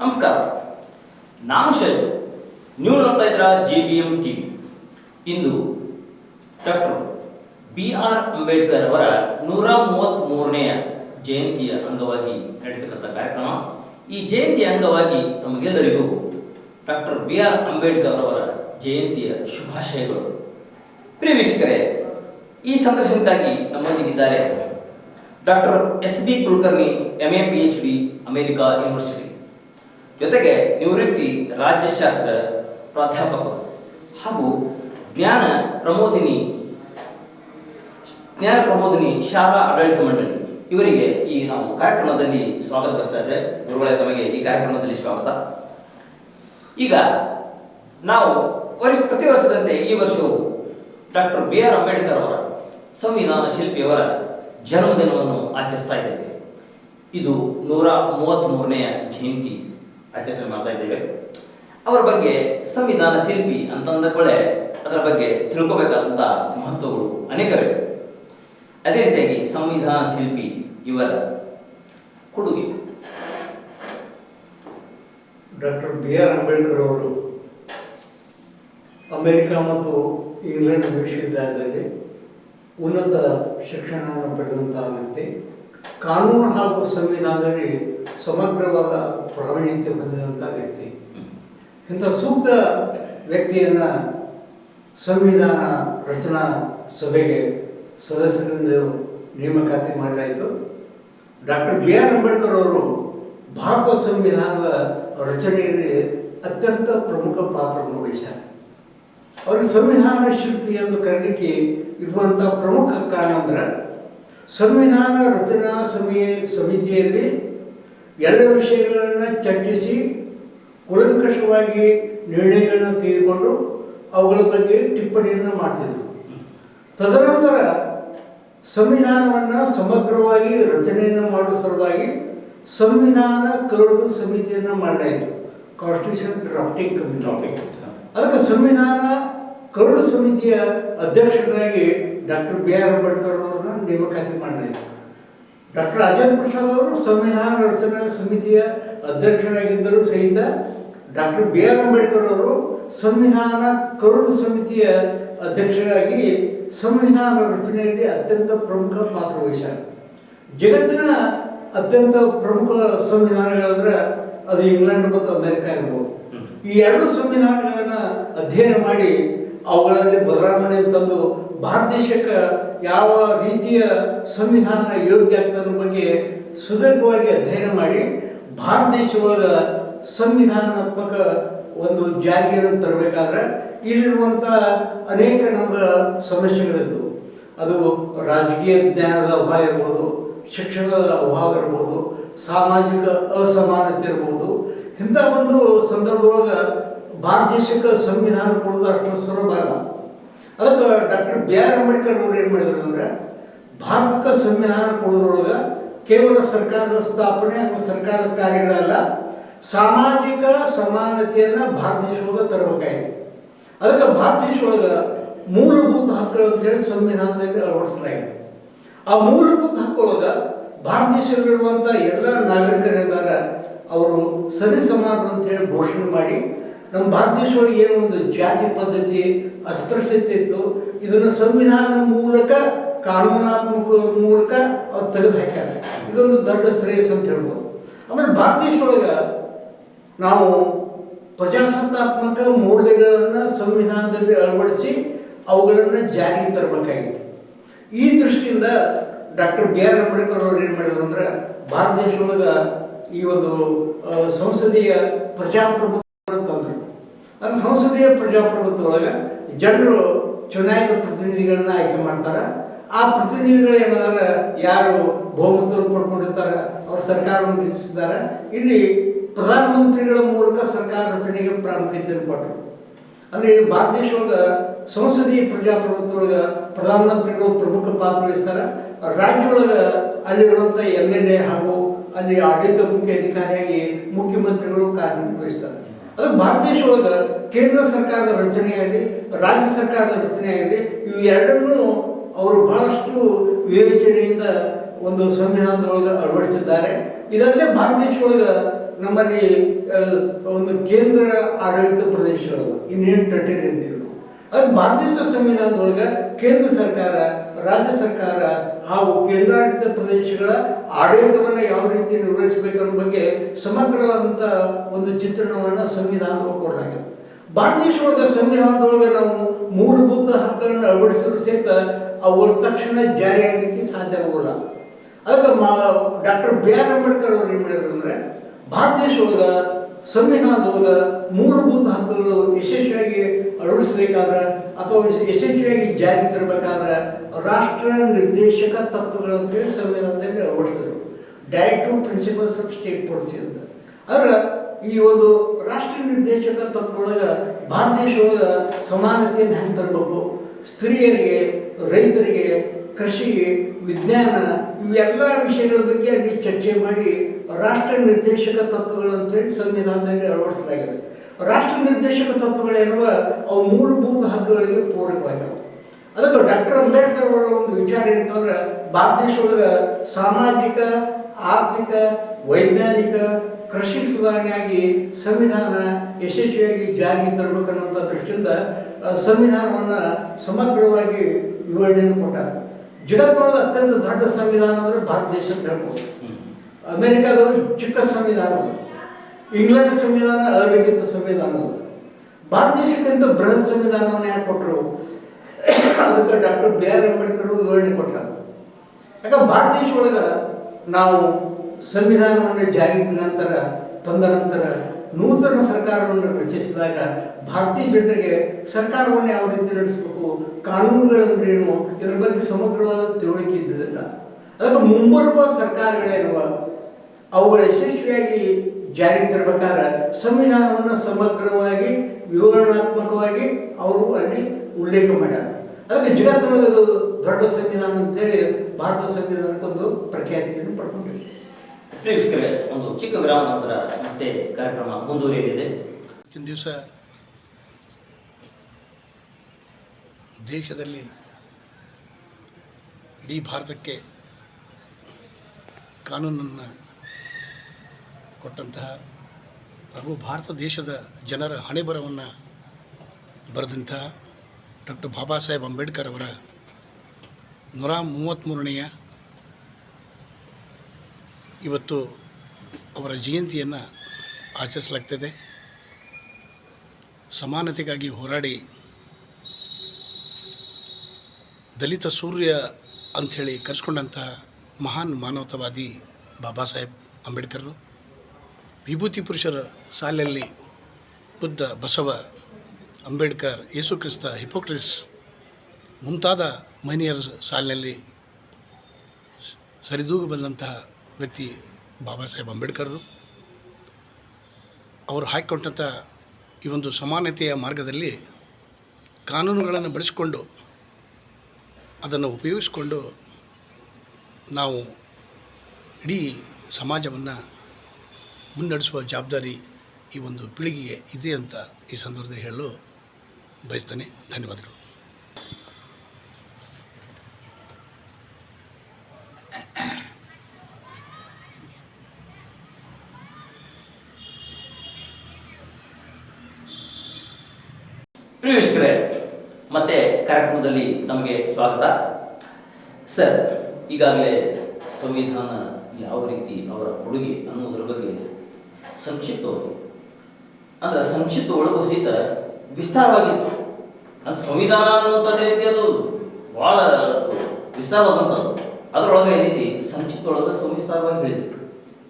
ನಮಸ್ಕಾರ. ನಾನು ಶೈಜು ನೀವು ನೋಡ್ತಾ ಇದ್ರ ಜಿ ಬಿ ಎಂ ಟಿ ಇಂದು ಡಾಕ್ಟರ್ ಬಿ ಆರ್ ಅಂಬೇಡ್ಕರ್ ಅವರ ನೂರ ಮೂವತ್ತ್ಮೂರನೆಯ ಜಯಂತಿಯ ಅಂಗವಾಗಿ ನಡೀತಕ್ಕಂಥ ಕಾರ್ಯಕ್ರಮ. ಈ ಜಯಂತಿಯ ಅಂಗವಾಗಿ ತಮಗೆಲ್ಲರಿಗೂ ಡಾಕ್ಟರ್ ಬಿ ಆರ್ ಅಂಬೇಡ್ಕರ್ ಅವರ ಜಯಂತಿಯ ಶುಭಾಶಯಗಳು. ಪ್ರಿಯ ವೀಕ್ಷಕರೇ, ಈ ಸಂದರ್ಶನಕ್ಕಾಗಿ ನಮ್ಮೊಂದಿಗಿದ್ದಾರೆ doctor S B Kulkarni M A P H D America university. ಜೊತೆಗೆ ನಿವೃತ್ತಿ ರಾಜ್ಯಶಾಸ್ತ್ರ ಪ್ರಾಧ್ಯಾಪಕರು ಹಾಗೂ ಜ್ಞಾನ ಪ್ರಮೋದಿನಿ ಜ್ಞಾನ ಪ್ರಮೋದಿನಿ ಶಾಲಾ ಆಡಳಿತ ಮಂಡಳಿ. ಇವರಿಗೆ ಈ ನಾವು ಕಾರ್ಯಕ್ರಮದಲ್ಲಿ ಸ್ವಾಗತ ಬಯಸ್ತಾ ಗುರುಗಳೇ ತಮಗೆ ಈ ಕಾರ್ಯಕ್ರಮದಲ್ಲಿ ಸ್ವಾಗತ. ಈಗ ನಾವು ಪ್ರತಿ ವರ್ಷದಂತೆ ಈ ವರ್ಷವು ಡಾಕ್ಟರ್ ಬಿ ಆರ್ ಅಂಬೇಡ್ಕರ್ ಅವರ ಸಂವಿಧಾನ ಶಿಲ್ಪಿಯವರ ಜನ್ಮದಿನವನ್ನು ಆಚರಿಸ್ತಾ ಇದ್ದೇವೆ. ಇದು ನೂರ ಮೂವತ್ತ್ಮೂರನೆಯ ಜಯಂತಿ ಆಚರಣೆ ಮಾಡ್ತಾ ಇದ್ದೇವೆ. ಅವರ ಬಗ್ಗೆ ಸಂವಿಧಾನ ಶಿಲ್ಪಿ ಅಂತಂದಕೊಳ್ಳೆ ಅದರ ಬಗ್ಗೆ ತಿಳ್ಕೋಬೇಕಾದಂಥ ಮಹತ್ವಗಳು ಅನೇಕವಿವೆ ಅದೇ ರೀತಿಯಾಗಿ ಸಂವಿಧಾನ ಶಿಲ್ಪಿ ಇವರ ಕೊಡುಗೆ. ಡಾಕ್ಟರ್ ಬಿ ಆರ್ ಅಂಬೇಡ್ಕರ್ ಅವರು ಅಮೆರಿಕ ಮತ್ತು ಇಂಗ್ಲೆಂಡ್ ವಿಶ್ವವಿದ್ಯಾಲಯದಲ್ಲಿ ಉನ್ನತ ಶಿಕ್ಷಣವನ್ನು ಪಡೆದಂತಾಗುತ್ತೆ ಕಾನೂನು ಹಾಗೂ ಸಂವಿಧಾನದಲ್ಲಿ ಸಮಗ್ರವಾದ ಪ್ರಾವೀಣ್ಯತೆ ಹೊಂದಿದಂಥ ವ್ಯಕ್ತಿ. ಇಂಥ ಸೂಕ್ತ ವ್ಯಕ್ತಿಯನ್ನು ಸಂವಿಧಾನ ರಚನಾ ಸಭೆಗೆ ಸದಸ್ಯರಿಂದ ನೇಮಕಾತಿ ಮಾಡಲಾಯಿತು. ಡಾಕ್ಟರ್ ಬಿ ಆರ್ ಅಂಬೇಡ್ಕರ್ ಅವರು ಭಾರತ ಸಂವಿಧಾನದ ರಚನೆಯಲ್ಲಿ ಅತ್ಯಂತ ಪ್ರಮುಖ ಪಾತ್ರವನ್ನು ವಹಿಸ್ಯಾರ. ಅವ್ರಿಗೆ ಸಂವಿಧಾನ ಶಿಲ್ಪಿ ಎಂದು ಕರೆಯಲಿಕ್ಕೆ ಇರುವಂಥ ಪ್ರಮುಖ ಕಾರಣ ಅಂದ್ರೆ ಸಂವಿಧಾನ ರಚನಾ ಸಮಯ ಸಮಿತಿಯಲ್ಲಿ ಎಲ್ಲ ವಿಷಯಗಳನ್ನು ಚರ್ಚಿಸಿ ಕೂಲಂಕಷವಾಗಿ ನಿರ್ಣಯಗಳನ್ನು ತೆಗೆದುಕೊಂಡು ಅವುಗಳ ಬಗ್ಗೆ ಟಿಪ್ಪಣಿಯನ್ನು ಮಾಡ್ತಿದ್ರು. ತದನಂತರ ಸಂವಿಧಾನವನ್ನು ಸಮಗ್ರವಾಗಿ ರಚನೆಯನ್ನು ಮಾಡುವ ಸಲುವಾಗಿ ಸಂವಿಧಾನ ಕರಡು ಸಮಿತಿಯನ್ನು ಮಾಡಲಾಯಿತು. ಕಾನ್ಸ್ಟಿಟ್ಯೂಷನ್ ಡ್ರಾಫ್ಟಿಂಗ್ ಕಮಿಟಿ ಅದಕ್ಕೆ ಸಂವಿಧಾನ ಕರುಣ ಸಮಿತಿಯ ಅಧ್ಯಕ್ಷರಾಗಿ ಡಾಕ್ಟರ್ ಬಿ ಆರ್ ಅಂಬೇಡ್ಕರ್ ಅವರನ್ನ ನೇಮಕಾತಿ ಮಾಡಲಾಯಿತು ಡಾಕ್ಟರ್ ರಾಜೇಂದ್ರ ಪ್ರಸಾದ್ ಅವರು ಸಂವಿಧಾನ ರಚನಾ ಸಮಿತಿಯ ಅಧ್ಯಕ್ಷರಾಗಿದ್ದರೂ ಸಹಿತ ಡಾಕ್ಟರ್ ಬಿ ಆರ್ ಅಂಬೇಡ್ಕರ್ ಅವರು ಸಂವಿಧಾನ ಕರುಣ ಸಮಿತಿಯ ಅಧ್ಯಕ್ಷರಾಗಿ ಸಂವಿಧಾನ ರಚನೆಯಲ್ಲಿ ಅತ್ಯಂತ ಪ್ರಮುಖ ಪಾತ್ರ ವಹಿಸ್ಯಾರ. ಜಗತ್ತಿನ ಅತ್ಯಂತ ಪ್ರಮುಖ ಸಂವಿಧಾನಗಳಂದ್ರೆ ಅದು ಇಂಗ್ಲೆಂಡ್ ಮತ್ತು ಅಮೆರಿಕ ಇರ್ಬೋದು ಈ ಎರಡು ಸಂವಿಧಾನಗಳನ್ನು ಅಧ್ಯಯನ ಮಾಡಿ ಅವುಗಳಲ್ಲಿ ಬದಲಾವಣೆ ತಂದು ಭಾರತ ದೇಶಕ್ಕೆ ಯಾವ ರೀತಿಯ ಸಂವಿಧಾನ ಯೋಗ್ಯ ಆಗ್ತದ ಬಗ್ಗೆ ಸುದೀರ್ಘವಾಗಿ ಅಧ್ಯಯನ ಮಾಡಿ ಭಾರತ ದೇಶವರ ಸಂವಿಧಾನಾತ್ಮಕ ಒಂದು ಜಾರಿಯನ್ನು ತರಬೇಕಾದ್ರೆ ಇಲ್ಲಿರುವಂಥ ಅನೇಕ ನಮ್ಮ ಸಮಸ್ಯೆಗಳಿದ್ದವು ಅದು ರಾಜಕೀಯ ಜ್ಞಾನದ ಅಭಾವ ಇರ್ಬೋದು, ಶಿಕ್ಷಣದ ಅಭಾವ ಇರ್ಬೋದು, ಸಾಮಾಜಿಕ ಅಸಮಾನತೆ ಇರ್ಬೋದು ಇಂಥ ಒಂದು ಸಂದರ್ಭದೊಳಗೆ ಭಾರತ ದೇಶಕ್ಕೆ ಸಂವಿಧಾನ ಕೊಡೋದು ಅಷ್ಟು ಸುಲಭ ಅಲ್ಲ ಅದಕ್ಕೆ ಡಾಕ್ಟರ್ ಬಿ ಆರ್ ಅಂಬೇಡ್ಕರ್ ಅವರು ಏನು ಮಾಡಿದ್ರು ಅಂದರೆ, ಭಾರತಕ್ಕೆ ಸಂವಿಧಾನ ಕೊಡೋದ್ರೊಳಗೆ ಕೇವಲ ಸರ್ಕಾರದ ಸ್ಥಾಪನೆ ಅಥವಾ ಸರ್ಕಾರದ ಕಾರ್ಯಗಳಲ್ಲ, ಸಾಮಾಜಿಕ ಸಮಾನತೆಯನ್ನು ಭಾರತ ದೇಶದೊಳಗೆ ತರಬೇಕಾಗಿದೆ. ಅದಕ್ಕೆ ಭಾರತ ದೇಶದೊಳಗೆ ಮೂಲಭೂತ ಹಕ್ಕುಗಳು ಅಂತ ಹೇಳಿ ಸಂವಿಧಾನದಲ್ಲಿ ಅಳವಡಿಸಲಾಗಿದೆ. ಆ ಮೂಲಭೂತ ಹಕ್ಕುಳಗ ಭಾರತ ದೇಶದಲ್ಲಿರುವಂಥ ಎಲ್ಲ ನಾಗರಿಕರಿದ್ದಾರೆ ಅವರು ಸರಿ ಅಂತ ಹೇಳಿ ಘೋಷಣೆ ಮಾಡಿ, ನಮ್ಮ ಭಾರತ ದೇಶದೊಳಗೆ ಏನೋ ಒಂದು ಜಾತಿ ಪದ್ಧತಿ, ಅಸ್ಪೃಶ್ಯತೆ ಇತ್ತು, ಇದನ್ನು ಸಂವಿಧಾನ ಮೂಲಕ, ಕಾನೂನಾತ್ಮಕ ಮೂಲಕ ಅವ್ರು ತೆಗೆದು ಹಾಕ್ಯಾರ. ಇದೊಂದು ದೊಡ್ಡ ಶ್ರೇಯಸ್ ಅಂತ ಹೇಳ್ಬೋದು. ಆಮೇಲೆ ಭಾರತ ದೇಶದೊಳಗೆ ನಾವು ಪ್ರಜಾಸತ್ತಾತ್ಮಕ ಮೌಲ್ಯಗಳನ್ನು ಸಂವಿಧಾನದಲ್ಲಿ ಅಳವಡಿಸಿ ಅವುಗಳನ್ನು ಜಾರಿಗೆ ತರಬೇಕಾಗಿತ್ತು. ಈ ದೃಷ್ಟಿಯಿಂದ ಡಾಕ್ಟರ್ ಬಿ ಆರ್ ಅಂಬೇಡ್ಕರ್ ಅವ್ರು ಏನು ಮಾಡಿದ್ರು ಅಂದ್ರೆ ಭಾರತ ದೇಶದೊಳಗೆ ಈ ಒಂದು ಸಂಸದೀಯ ಪ್ರಜಾಪ್ರಭುತ್ವ ತಂದರು ಅದು ಸಂಸದೀಯ ಪ್ರಜಾಪ್ರಭುತ್ವ ಒಳಗೆ ಜನರು ಚುನಾಯಿತ ಪ್ರತಿನಿಧಿಗಳನ್ನ ಆಯ್ಕೆ ಮಾಡ್ತಾರೆ. ಆ ಪ್ರತಿನಿಧಿಗಳು ಏನಾದ್ರ ಯಾರು ಬಹುಮತವನ್ನು ಪಡ್ಕೊಂಡಿರ್ತಾರೆ, ಅವ್ರ ಸರ್ಕಾರವನ್ನು ರಚಿಸಿದ್ದಾರೆ ಇಲ್ಲಿ ಪ್ರಧಾನಮಂತ್ರಿಗಳ ಮೂಲಕ ಸರ್ಕಾರ ರಚನೆಗೆ ಪ್ರಾಮುಖ್ಯತೆಯನ್ನು ಕೊಟ್ಟರು ಅಂದ್ರೆ ಇಲ್ಲಿ ಭಾರತ ದೇಶದೊಳಗೆ ಸಂಸದೀಯ ಪ್ರಜಾಪ್ರಭುತ್ವ ಒಳಗೆ ಪ್ರಧಾನಮಂತ್ರಿಗಳು ಪ್ರಮುಖ ಪಾತ್ರ ವಹಿಸ್ತಾರೆ. ರಾಜ್ಯ ಅಲ್ಲಿರುವಂತ ಅಲ್ಲಿರುವಂಥ ಎಂ ಎಲ್ ಎ ಹಾಗೂ ಅಲ್ಲಿ ಆಡಳಿತ ಮುಖ್ಯ ಅಧಿಕಾರಿಯಾಗಿ ಮುಖ್ಯಮಂತ್ರಿಗಳು ಕಾರ್ಯನಿರ್ವಹಿಸ್ತಾರೆ. ಅದು ಭಾರತ ದೇಶದೊಳಗೆ ಕೇಂದ್ರ ಸರ್ಕಾರದ ರಚನೆಯಾಗಲಿ ರಾಜ್ಯ ಸರ್ಕಾರದ ರಚನೆಯಾಗಲಿ ಇವು ಎರಡನ್ನೂ ಅವರು ಬಹಳಷ್ಟು ವಿವೇಚನೆಯಿಂದ ಒಂದು ಸಂವಿಧಾನದೊಳಗೆ ಅಳವಡಿಸಿದ್ದಾರೆ. ಇದಲ್ಲದೆ ಭಾರತ ದೇಶದೊಳಗೆ ನಮ್ಮಲ್ಲಿ ಒಂದು ಕೇಂದ್ರ ಆಡಳಿತ ಪ್ರದೇಶಗಳು ಇಂಡಿಯನ್ ಟೆರಿಟರಿ ಅಂತ ನಾವು ಅದು ಭಾರತೀಯ ಸಂವಿಧಾನದೊಳಗೆ ಕೇಂದ್ರ ಸರ್ಕಾರ, ರಾಜ್ಯ ಸರ್ಕಾರ ಹಾಗೂ ಕೇಂದ್ರಾಡಳಿತ ಪ್ರದೇಶಗಳ ಆಡಳಿತವನ್ನು ಯಾವ ರೀತಿ ನಿರ್ವಹಿಸಬೇಕು ಅನ್ನೋ ಬಗ್ಗೆ ಸಮಗ್ರವಾದಂಥ ಒಂದು ಚಿತ್ರಣವನ್ನು ಸಂವಿಧಾನದೊಳಗೆ ಕೊಡಲಾಗಿದೆ ಭಾರತ ದೇಶದೊಳಗೆ ಸಂವಿಧಾನದೊಳಗೆ ನಾವು ಮೂಲಭೂತ ಹಕ್ಕುಗಳನ್ನು ಅಳವಡಿಸಲು ಸಹಿತ ಅವು ತಕ್ಷಣ ಜಾರಿಯಾಗಲಿಕ್ಕೆ ಸಾಧ್ಯವಾಗಲ್ಲ ಅದಕ್ಕೆ ಮಾ, ಡಾಕ್ಟರ್ ಬಿ ಆರ್ ಅಂಬೇಡ್ಕರ್ ಅವರು ಏನು ಮಾಡಿದ್ರು ಅಂದರೆ ಸಂವಿಧಾನದೊಳಗೆ ಮೂಲಭೂತ ಹಕ್ಕುಗಳು ಯಶಸ್ವಿಯಾಗಿ ಅಳವಡಿಸಬೇಕಾದ್ರೆ, ಅಥವಾ ಯಶಸ್ವಿಯಾಗಿ ಜಾರಿಗೆ ತರಬೇಕಾದ್ರೆ ರಾಷ್ಟ್ರ ನಿರ್ದೇಶಕ ತತ್ವಗಳು ಅಂತೇಳಿ ಸಂವಿಧಾನದಲ್ಲಿ ಅಳವಡಿಸಿದ್ರು. Directive principles of state policy ಅಂತ. ಆದ್ರೆ ಈ ಒಂದು ರಾಷ್ಟ್ರ ನಿರ್ದೇಶಕ ತತ್ವದೊಳಗೆ ಭಾರತ ದೇಶದೊಳಗೆ ಸಮಾನತೆಯನ್ನು ಹೆಂಗೆ ತರಬೇಕು? ಸ್ತ್ರೀಯರಿಗೆ, ರೈತರಿಗೆ ಕೃಷಿ ವಿಜ್ಞಾನ, ಇವೆಲ್ಲ ವಿಷಯಗಳ ಬಗ್ಗೆ ಅಲ್ಲಿ ಚರ್ಚೆ ಮಾಡಿ ರಾಷ್ಟ್ರ ನಿರ್ದೇಶಕ ತತ್ವಗಳು ಅಂತೇಳಿ ಸಂವಿಧಾನದಲ್ಲಿ ಅಳವಡಿಸಲಾಗಿದೆ. ರಾಷ್ಟ್ರ ನಿರ್ದೇಶಕ ತತ್ವಗಳೇನವ ಅವು ಮೂಲಭೂತ ಹಕ್ಕುಗಳಿಗೆ ಪೂರಕವಾಗಿವೆ. ಅದಕ್ಕೆ ಡಾಕ್ಟರ್ ಅಂಬೇಡ್ಕರ್ ಅವರ ಒಂದು ವಿಚಾರ ಏನಂತಂದ್ರೆ ಭಾರತ ದೇಶದೊಳಗೆ ಸಾಮಾಜಿಕ, ಆರ್ಥಿಕ, ವೈಜ್ಞಾನಿಕ, ಕೃಷಿ ಸುಧಾರಣೆಯಾಗಿ ಸಂವಿಧಾನ ಯಶಸ್ವಿಯಾಗಿ ಜಾರಿಗೆ ತರಬೇಕನ್ನುವಂಥ ದೃಷ್ಟಿಯಿಂದ ಸಂವಿಧಾನವನ್ನು ಸಮಗ್ರವಾಗಿ ವಿವರಣೆಯನ್ನು ಕೊಟ್ಟಾರ. ಜಗತ್ತಿನೊಳಗೆ ಅತ್ಯಂತ ದೊಡ್ಡ ಸಂವಿಧಾನ ಅಂದರೆ ಭಾರತ ದೇಶ ಅಂತ ಹೇಳ್ಬೋದು. ಅಮೆರಿಕಾದವರು ಚಿಕ್ಕ ಸಂವಿಧಾನ. ಇಂಗ್ಲೆಂಡ್ ಸಂವಿಧಾನ ಅಲಿಖಿತ ಸಂವಿಧಾನ ಅದು. ಭಾರತ ದೇಶಕ್ಕಿಂತ ಬೃಹತ್ ಸಂವಿಧಾನವನ್ನು ಯಾಕೆ ಕೊಟ್ಟರು ಅದಕ್ಕೆ ಡಾಕ್ಟರ್ ಬಿ ಆರ್ ಅಂಬೇಡ್ಕರ್ ವಿವರಣೆ ಕೊಟ್ಟರು ಯಾಕಂದ್ರೆ ಭಾರತ ದೇಶ ನಾವು ಸಂವಿಧಾನವನ್ನು ಜಾರಿಗೆ ನಂತರ, ತಂದ ನಂತರ ನೂತನ ಸರ್ಕಾರವನ್ನು ರಚಿಸಿದಾಗ ಭಾರತೀಯ ಜನರಿಗೆ ಸರ್ಕಾರವನ್ನು ಯಾವ ರೀತಿ ನಡೆಸಬೇಕು ಕಾನೂನುಗಳಂದ್ರೇನು ಇದರ ಬಗ್ಗೆ ಸಮಗ್ರವಾದ ತಿಳುವಳಿಕೆ ಇದ್ದಿದ್ದಿಲ್ಲ ಅದಕ್ಕೆ ಮುಂಬರುವ ಸರ್ಕಾರಗಳೇನವ ಅವುಗಳು ಯಶಸ್ವಿಯಾಗಿ ಜಾರಿಗೆ ತರಬೇಕಾದ್ರೆ ಸಂವಿಧಾನವನ್ನು ಸಮಗ್ರವಾಗಿ ವಿವರಣಾತ್ಮಕವಾಗಿ ಅವರು ಅಲ್ಲಿ ಉಲ್ಲೇಖ ಮಾಡ್ಯಾರ. ಅದಕ್ಕೆ ಜಗತ್ತಿನ ದೊಡ್ಡ ಸಂವಿಧಾನ ಅಂತೇಳಿ ಭಾರತ ಸಂವಿಧಾನಕ್ಕೊಂದು ಪ್ರಖ್ಯಾತಿಯನ್ನು ಪಡ್ಕೊಂಡಿದೆ. ಪ್ರೇಕ್ಷಕರೇ ಒಂದು ಚಿಕ್ಕ ವಿರಾಮ ನಂತರ ಮತ್ತೆ ಕಾರ್ಯಕ್ರಮ ಮುಂದುವರಿಯಲಿದೆ. ಇವತ್ತಿನ ದಿವಸ ದೇಶದಲ್ಲಿ ಇಡೀ ಭಾರತಕ್ಕೆ ಕಾನೂನನ್ನು ಕೊಟ್ಟಂತಹ ಹಾಗೂ ಭಾರತ ದೇಶದ ಜನರ ಹಣೆಬರವನ್ನು ಬರೆದಂತಹ ಡಾಕ್ಟರ್ ಬಾಬಾ ಸಾಹೇಬ್ ಅಂಬೇಡ್ಕರ್ ಅವರ ನೂರ ಮೂವತ್ತ್ಮೂರನೆಯ ಇವತ್ತು ಅವರ ಜಯಂತಿಯನ್ನು ಆಚರಿಸಲಾಗ್ತದೆ. ಸಮಾನತೆಗಾಗಿ ಹೋರಾಡಿ ದಲಿತ ಸೂರ್ಯ ಅಂಥೇಳಿ ಕರೆಸ್ಕೊಂಡಂತಹ ಮಹಾನ್ ಮಾನವತಾವಾದಿ ಬಾಬಾ ಸಾಹೇಬ್ ಅಂಬೇಡ್ಕರ್ರು. ವಿಭೂತಿ ಪುರುಷರ ಸಾಲಲ್ಲಿ ಬುದ್ಧ, ಬಸವ, ಅಂಬೇಡ್ಕರ್ ಯೇಸು ಕ್ರಿಸ್ತ ಹಿಪೋಕ್ರಿಸ್ ಮುಂತಾದ ಮಹನೀಯರ ಸಾಲಿನಲ್ಲಿ ಸರಿದೂಗಿ ಬಂದಂತಹ ವ್ಯಕ್ತಿ ಬಾಬಾ ಸಾಹೇಬ್ ಅಂಬೇಡ್ಕರ್ರು. ಅವರು ಹಾಕಿಕೊಟ್ಟಂಥ ಈ ಒಂದು ಸಮಾನತೆಯ ಮಾರ್ಗದಲ್ಲಿ ಕಾನೂನುಗಳನ್ನು ಬಳಸಿಕೊಂಡು ಅದನ್ನು ಉಪಯೋಗಿಸಿಕೊಂಡು ನಾವು ಇಡೀ ಸಮಾಜವನ್ನು ಮುನ್ನಡೆಸುವ ಜವಾಬ್ದಾರಿ ಈ ಒಂದು ಪೀಳಿಗೆಗೆ ಇದೆ ಅಂತ ಈ ಸಂದರ್ಭದಲ್ಲಿ ಹೇಳಲು ಬಯಸ್ತೇನೆ. ಧನ್ಯವಾದಗಳು. ಪ್ರಿಯ ಮತ್ತೆ ಕಾರ್ಯಕ್ರಮದಲ್ಲಿ ನಮಗೆ ಸ್ವಾಗತ. ಸರ್, ಈಗಾಗಲೇ ಸಂವಿಧಾನ ಯಾವ ರೀತಿ ಅವರ ಕೊಡುಗೆ ಅನ್ನೋದ್ರ ಬಗ್ಗೆ ಸಂಕ್ಷಿಪ್ತವಾಗಿ ಅಂದ್ರೆ ಸಂಕ್ಷಿಪ್ತ ಒಳಗೂ ಸಹಿತ ವಿಸ್ತಾರವಾಗಿತ್ತು. ಸಂವಿಧಾನ ಅನ್ನುವಂಥದ್ದೇ ರೀತಿ ಅದು ಭಾಳ ವಿಸ್ತಾರವಾದಂಥದ್ದು. ಅದರೊಳಗೆ ಏನೈತಿ ಸಂಕ್ಷಿಪ್ತ ಒಳಗೆ ಸವಿಸ್ತಾರವಾಗಿ ಹೇಳಿದರು.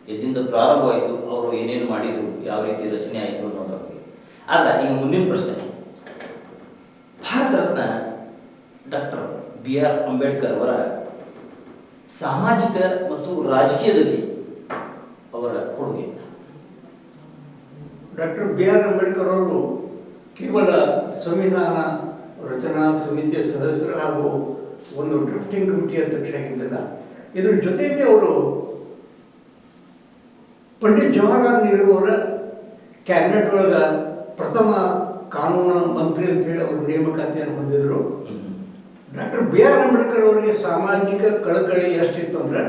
ಎಲ್ಲಿಂದ ಪ್ರಾರಂಭವಾಯಿತು, ಅವರು ಏನೇನು ಮಾಡಿದರು, ಯಾವ ರೀತಿ ರಚನೆ ಆಯಿತು ಅನ್ನೋದ್ರ ಬಗ್ಗೆ. ಆದ್ರೆ ಈಗ ಮುಂದಿನ ಪ್ರಶ್ನೆ. Bharat Ratna doctor B R Ambedkar ಅವರ ಸಾಮಾಜಿಕ ಮತ್ತು ರಾಜಕೀಯದಲ್ಲಿ ಅವರ ಕೊಡುಗೆ ಡಾಕ್ಟರ್ ಬಿ ಆರ್ ಅಂಬೇಡ್ಕರ್ ಅವರು ಕೇವಲ ಸಂವಿಧಾನ ರಚನಾ ಸಮಿತಿಯ ಸದಸ್ಯರು ಒಂದು ಡ್ರಾಫ್ಟಿಂಗ್ ಕಮಿಟಿ ಅಧ್ಯಕ್ಷರಾಗಿದ್ದಿಲ್ಲ ಇದ್ರ ಜೊತೆಗೆ ಅವರು ಪಂಡಿತ್ ಜವಾಹರ್ಲಾಲ್ ನೆಹರು ಅವರ ಕ್ಯಾಬಿನೆಟ್ ಒಳಗ ಪ್ರಥಮ ಕಾನೂನು ಮಂತ್ರಿ ಅಂತೇಳಿ ಅವರು ನೇಮಕಾತಿಯನ್ನು ಹೊಂದಿದ್ರು. ಡಾಕ್ಟರ್ ಬಿ ಆರ್ ಅಂಬೇಡ್ಕರ್ ಅವರಿಗೆ ಸಾಮಾಜಿಕ ಕಳಕಳಿ ಎಷ್ಟಿತ್ತು ಅಂದ್ರೆ,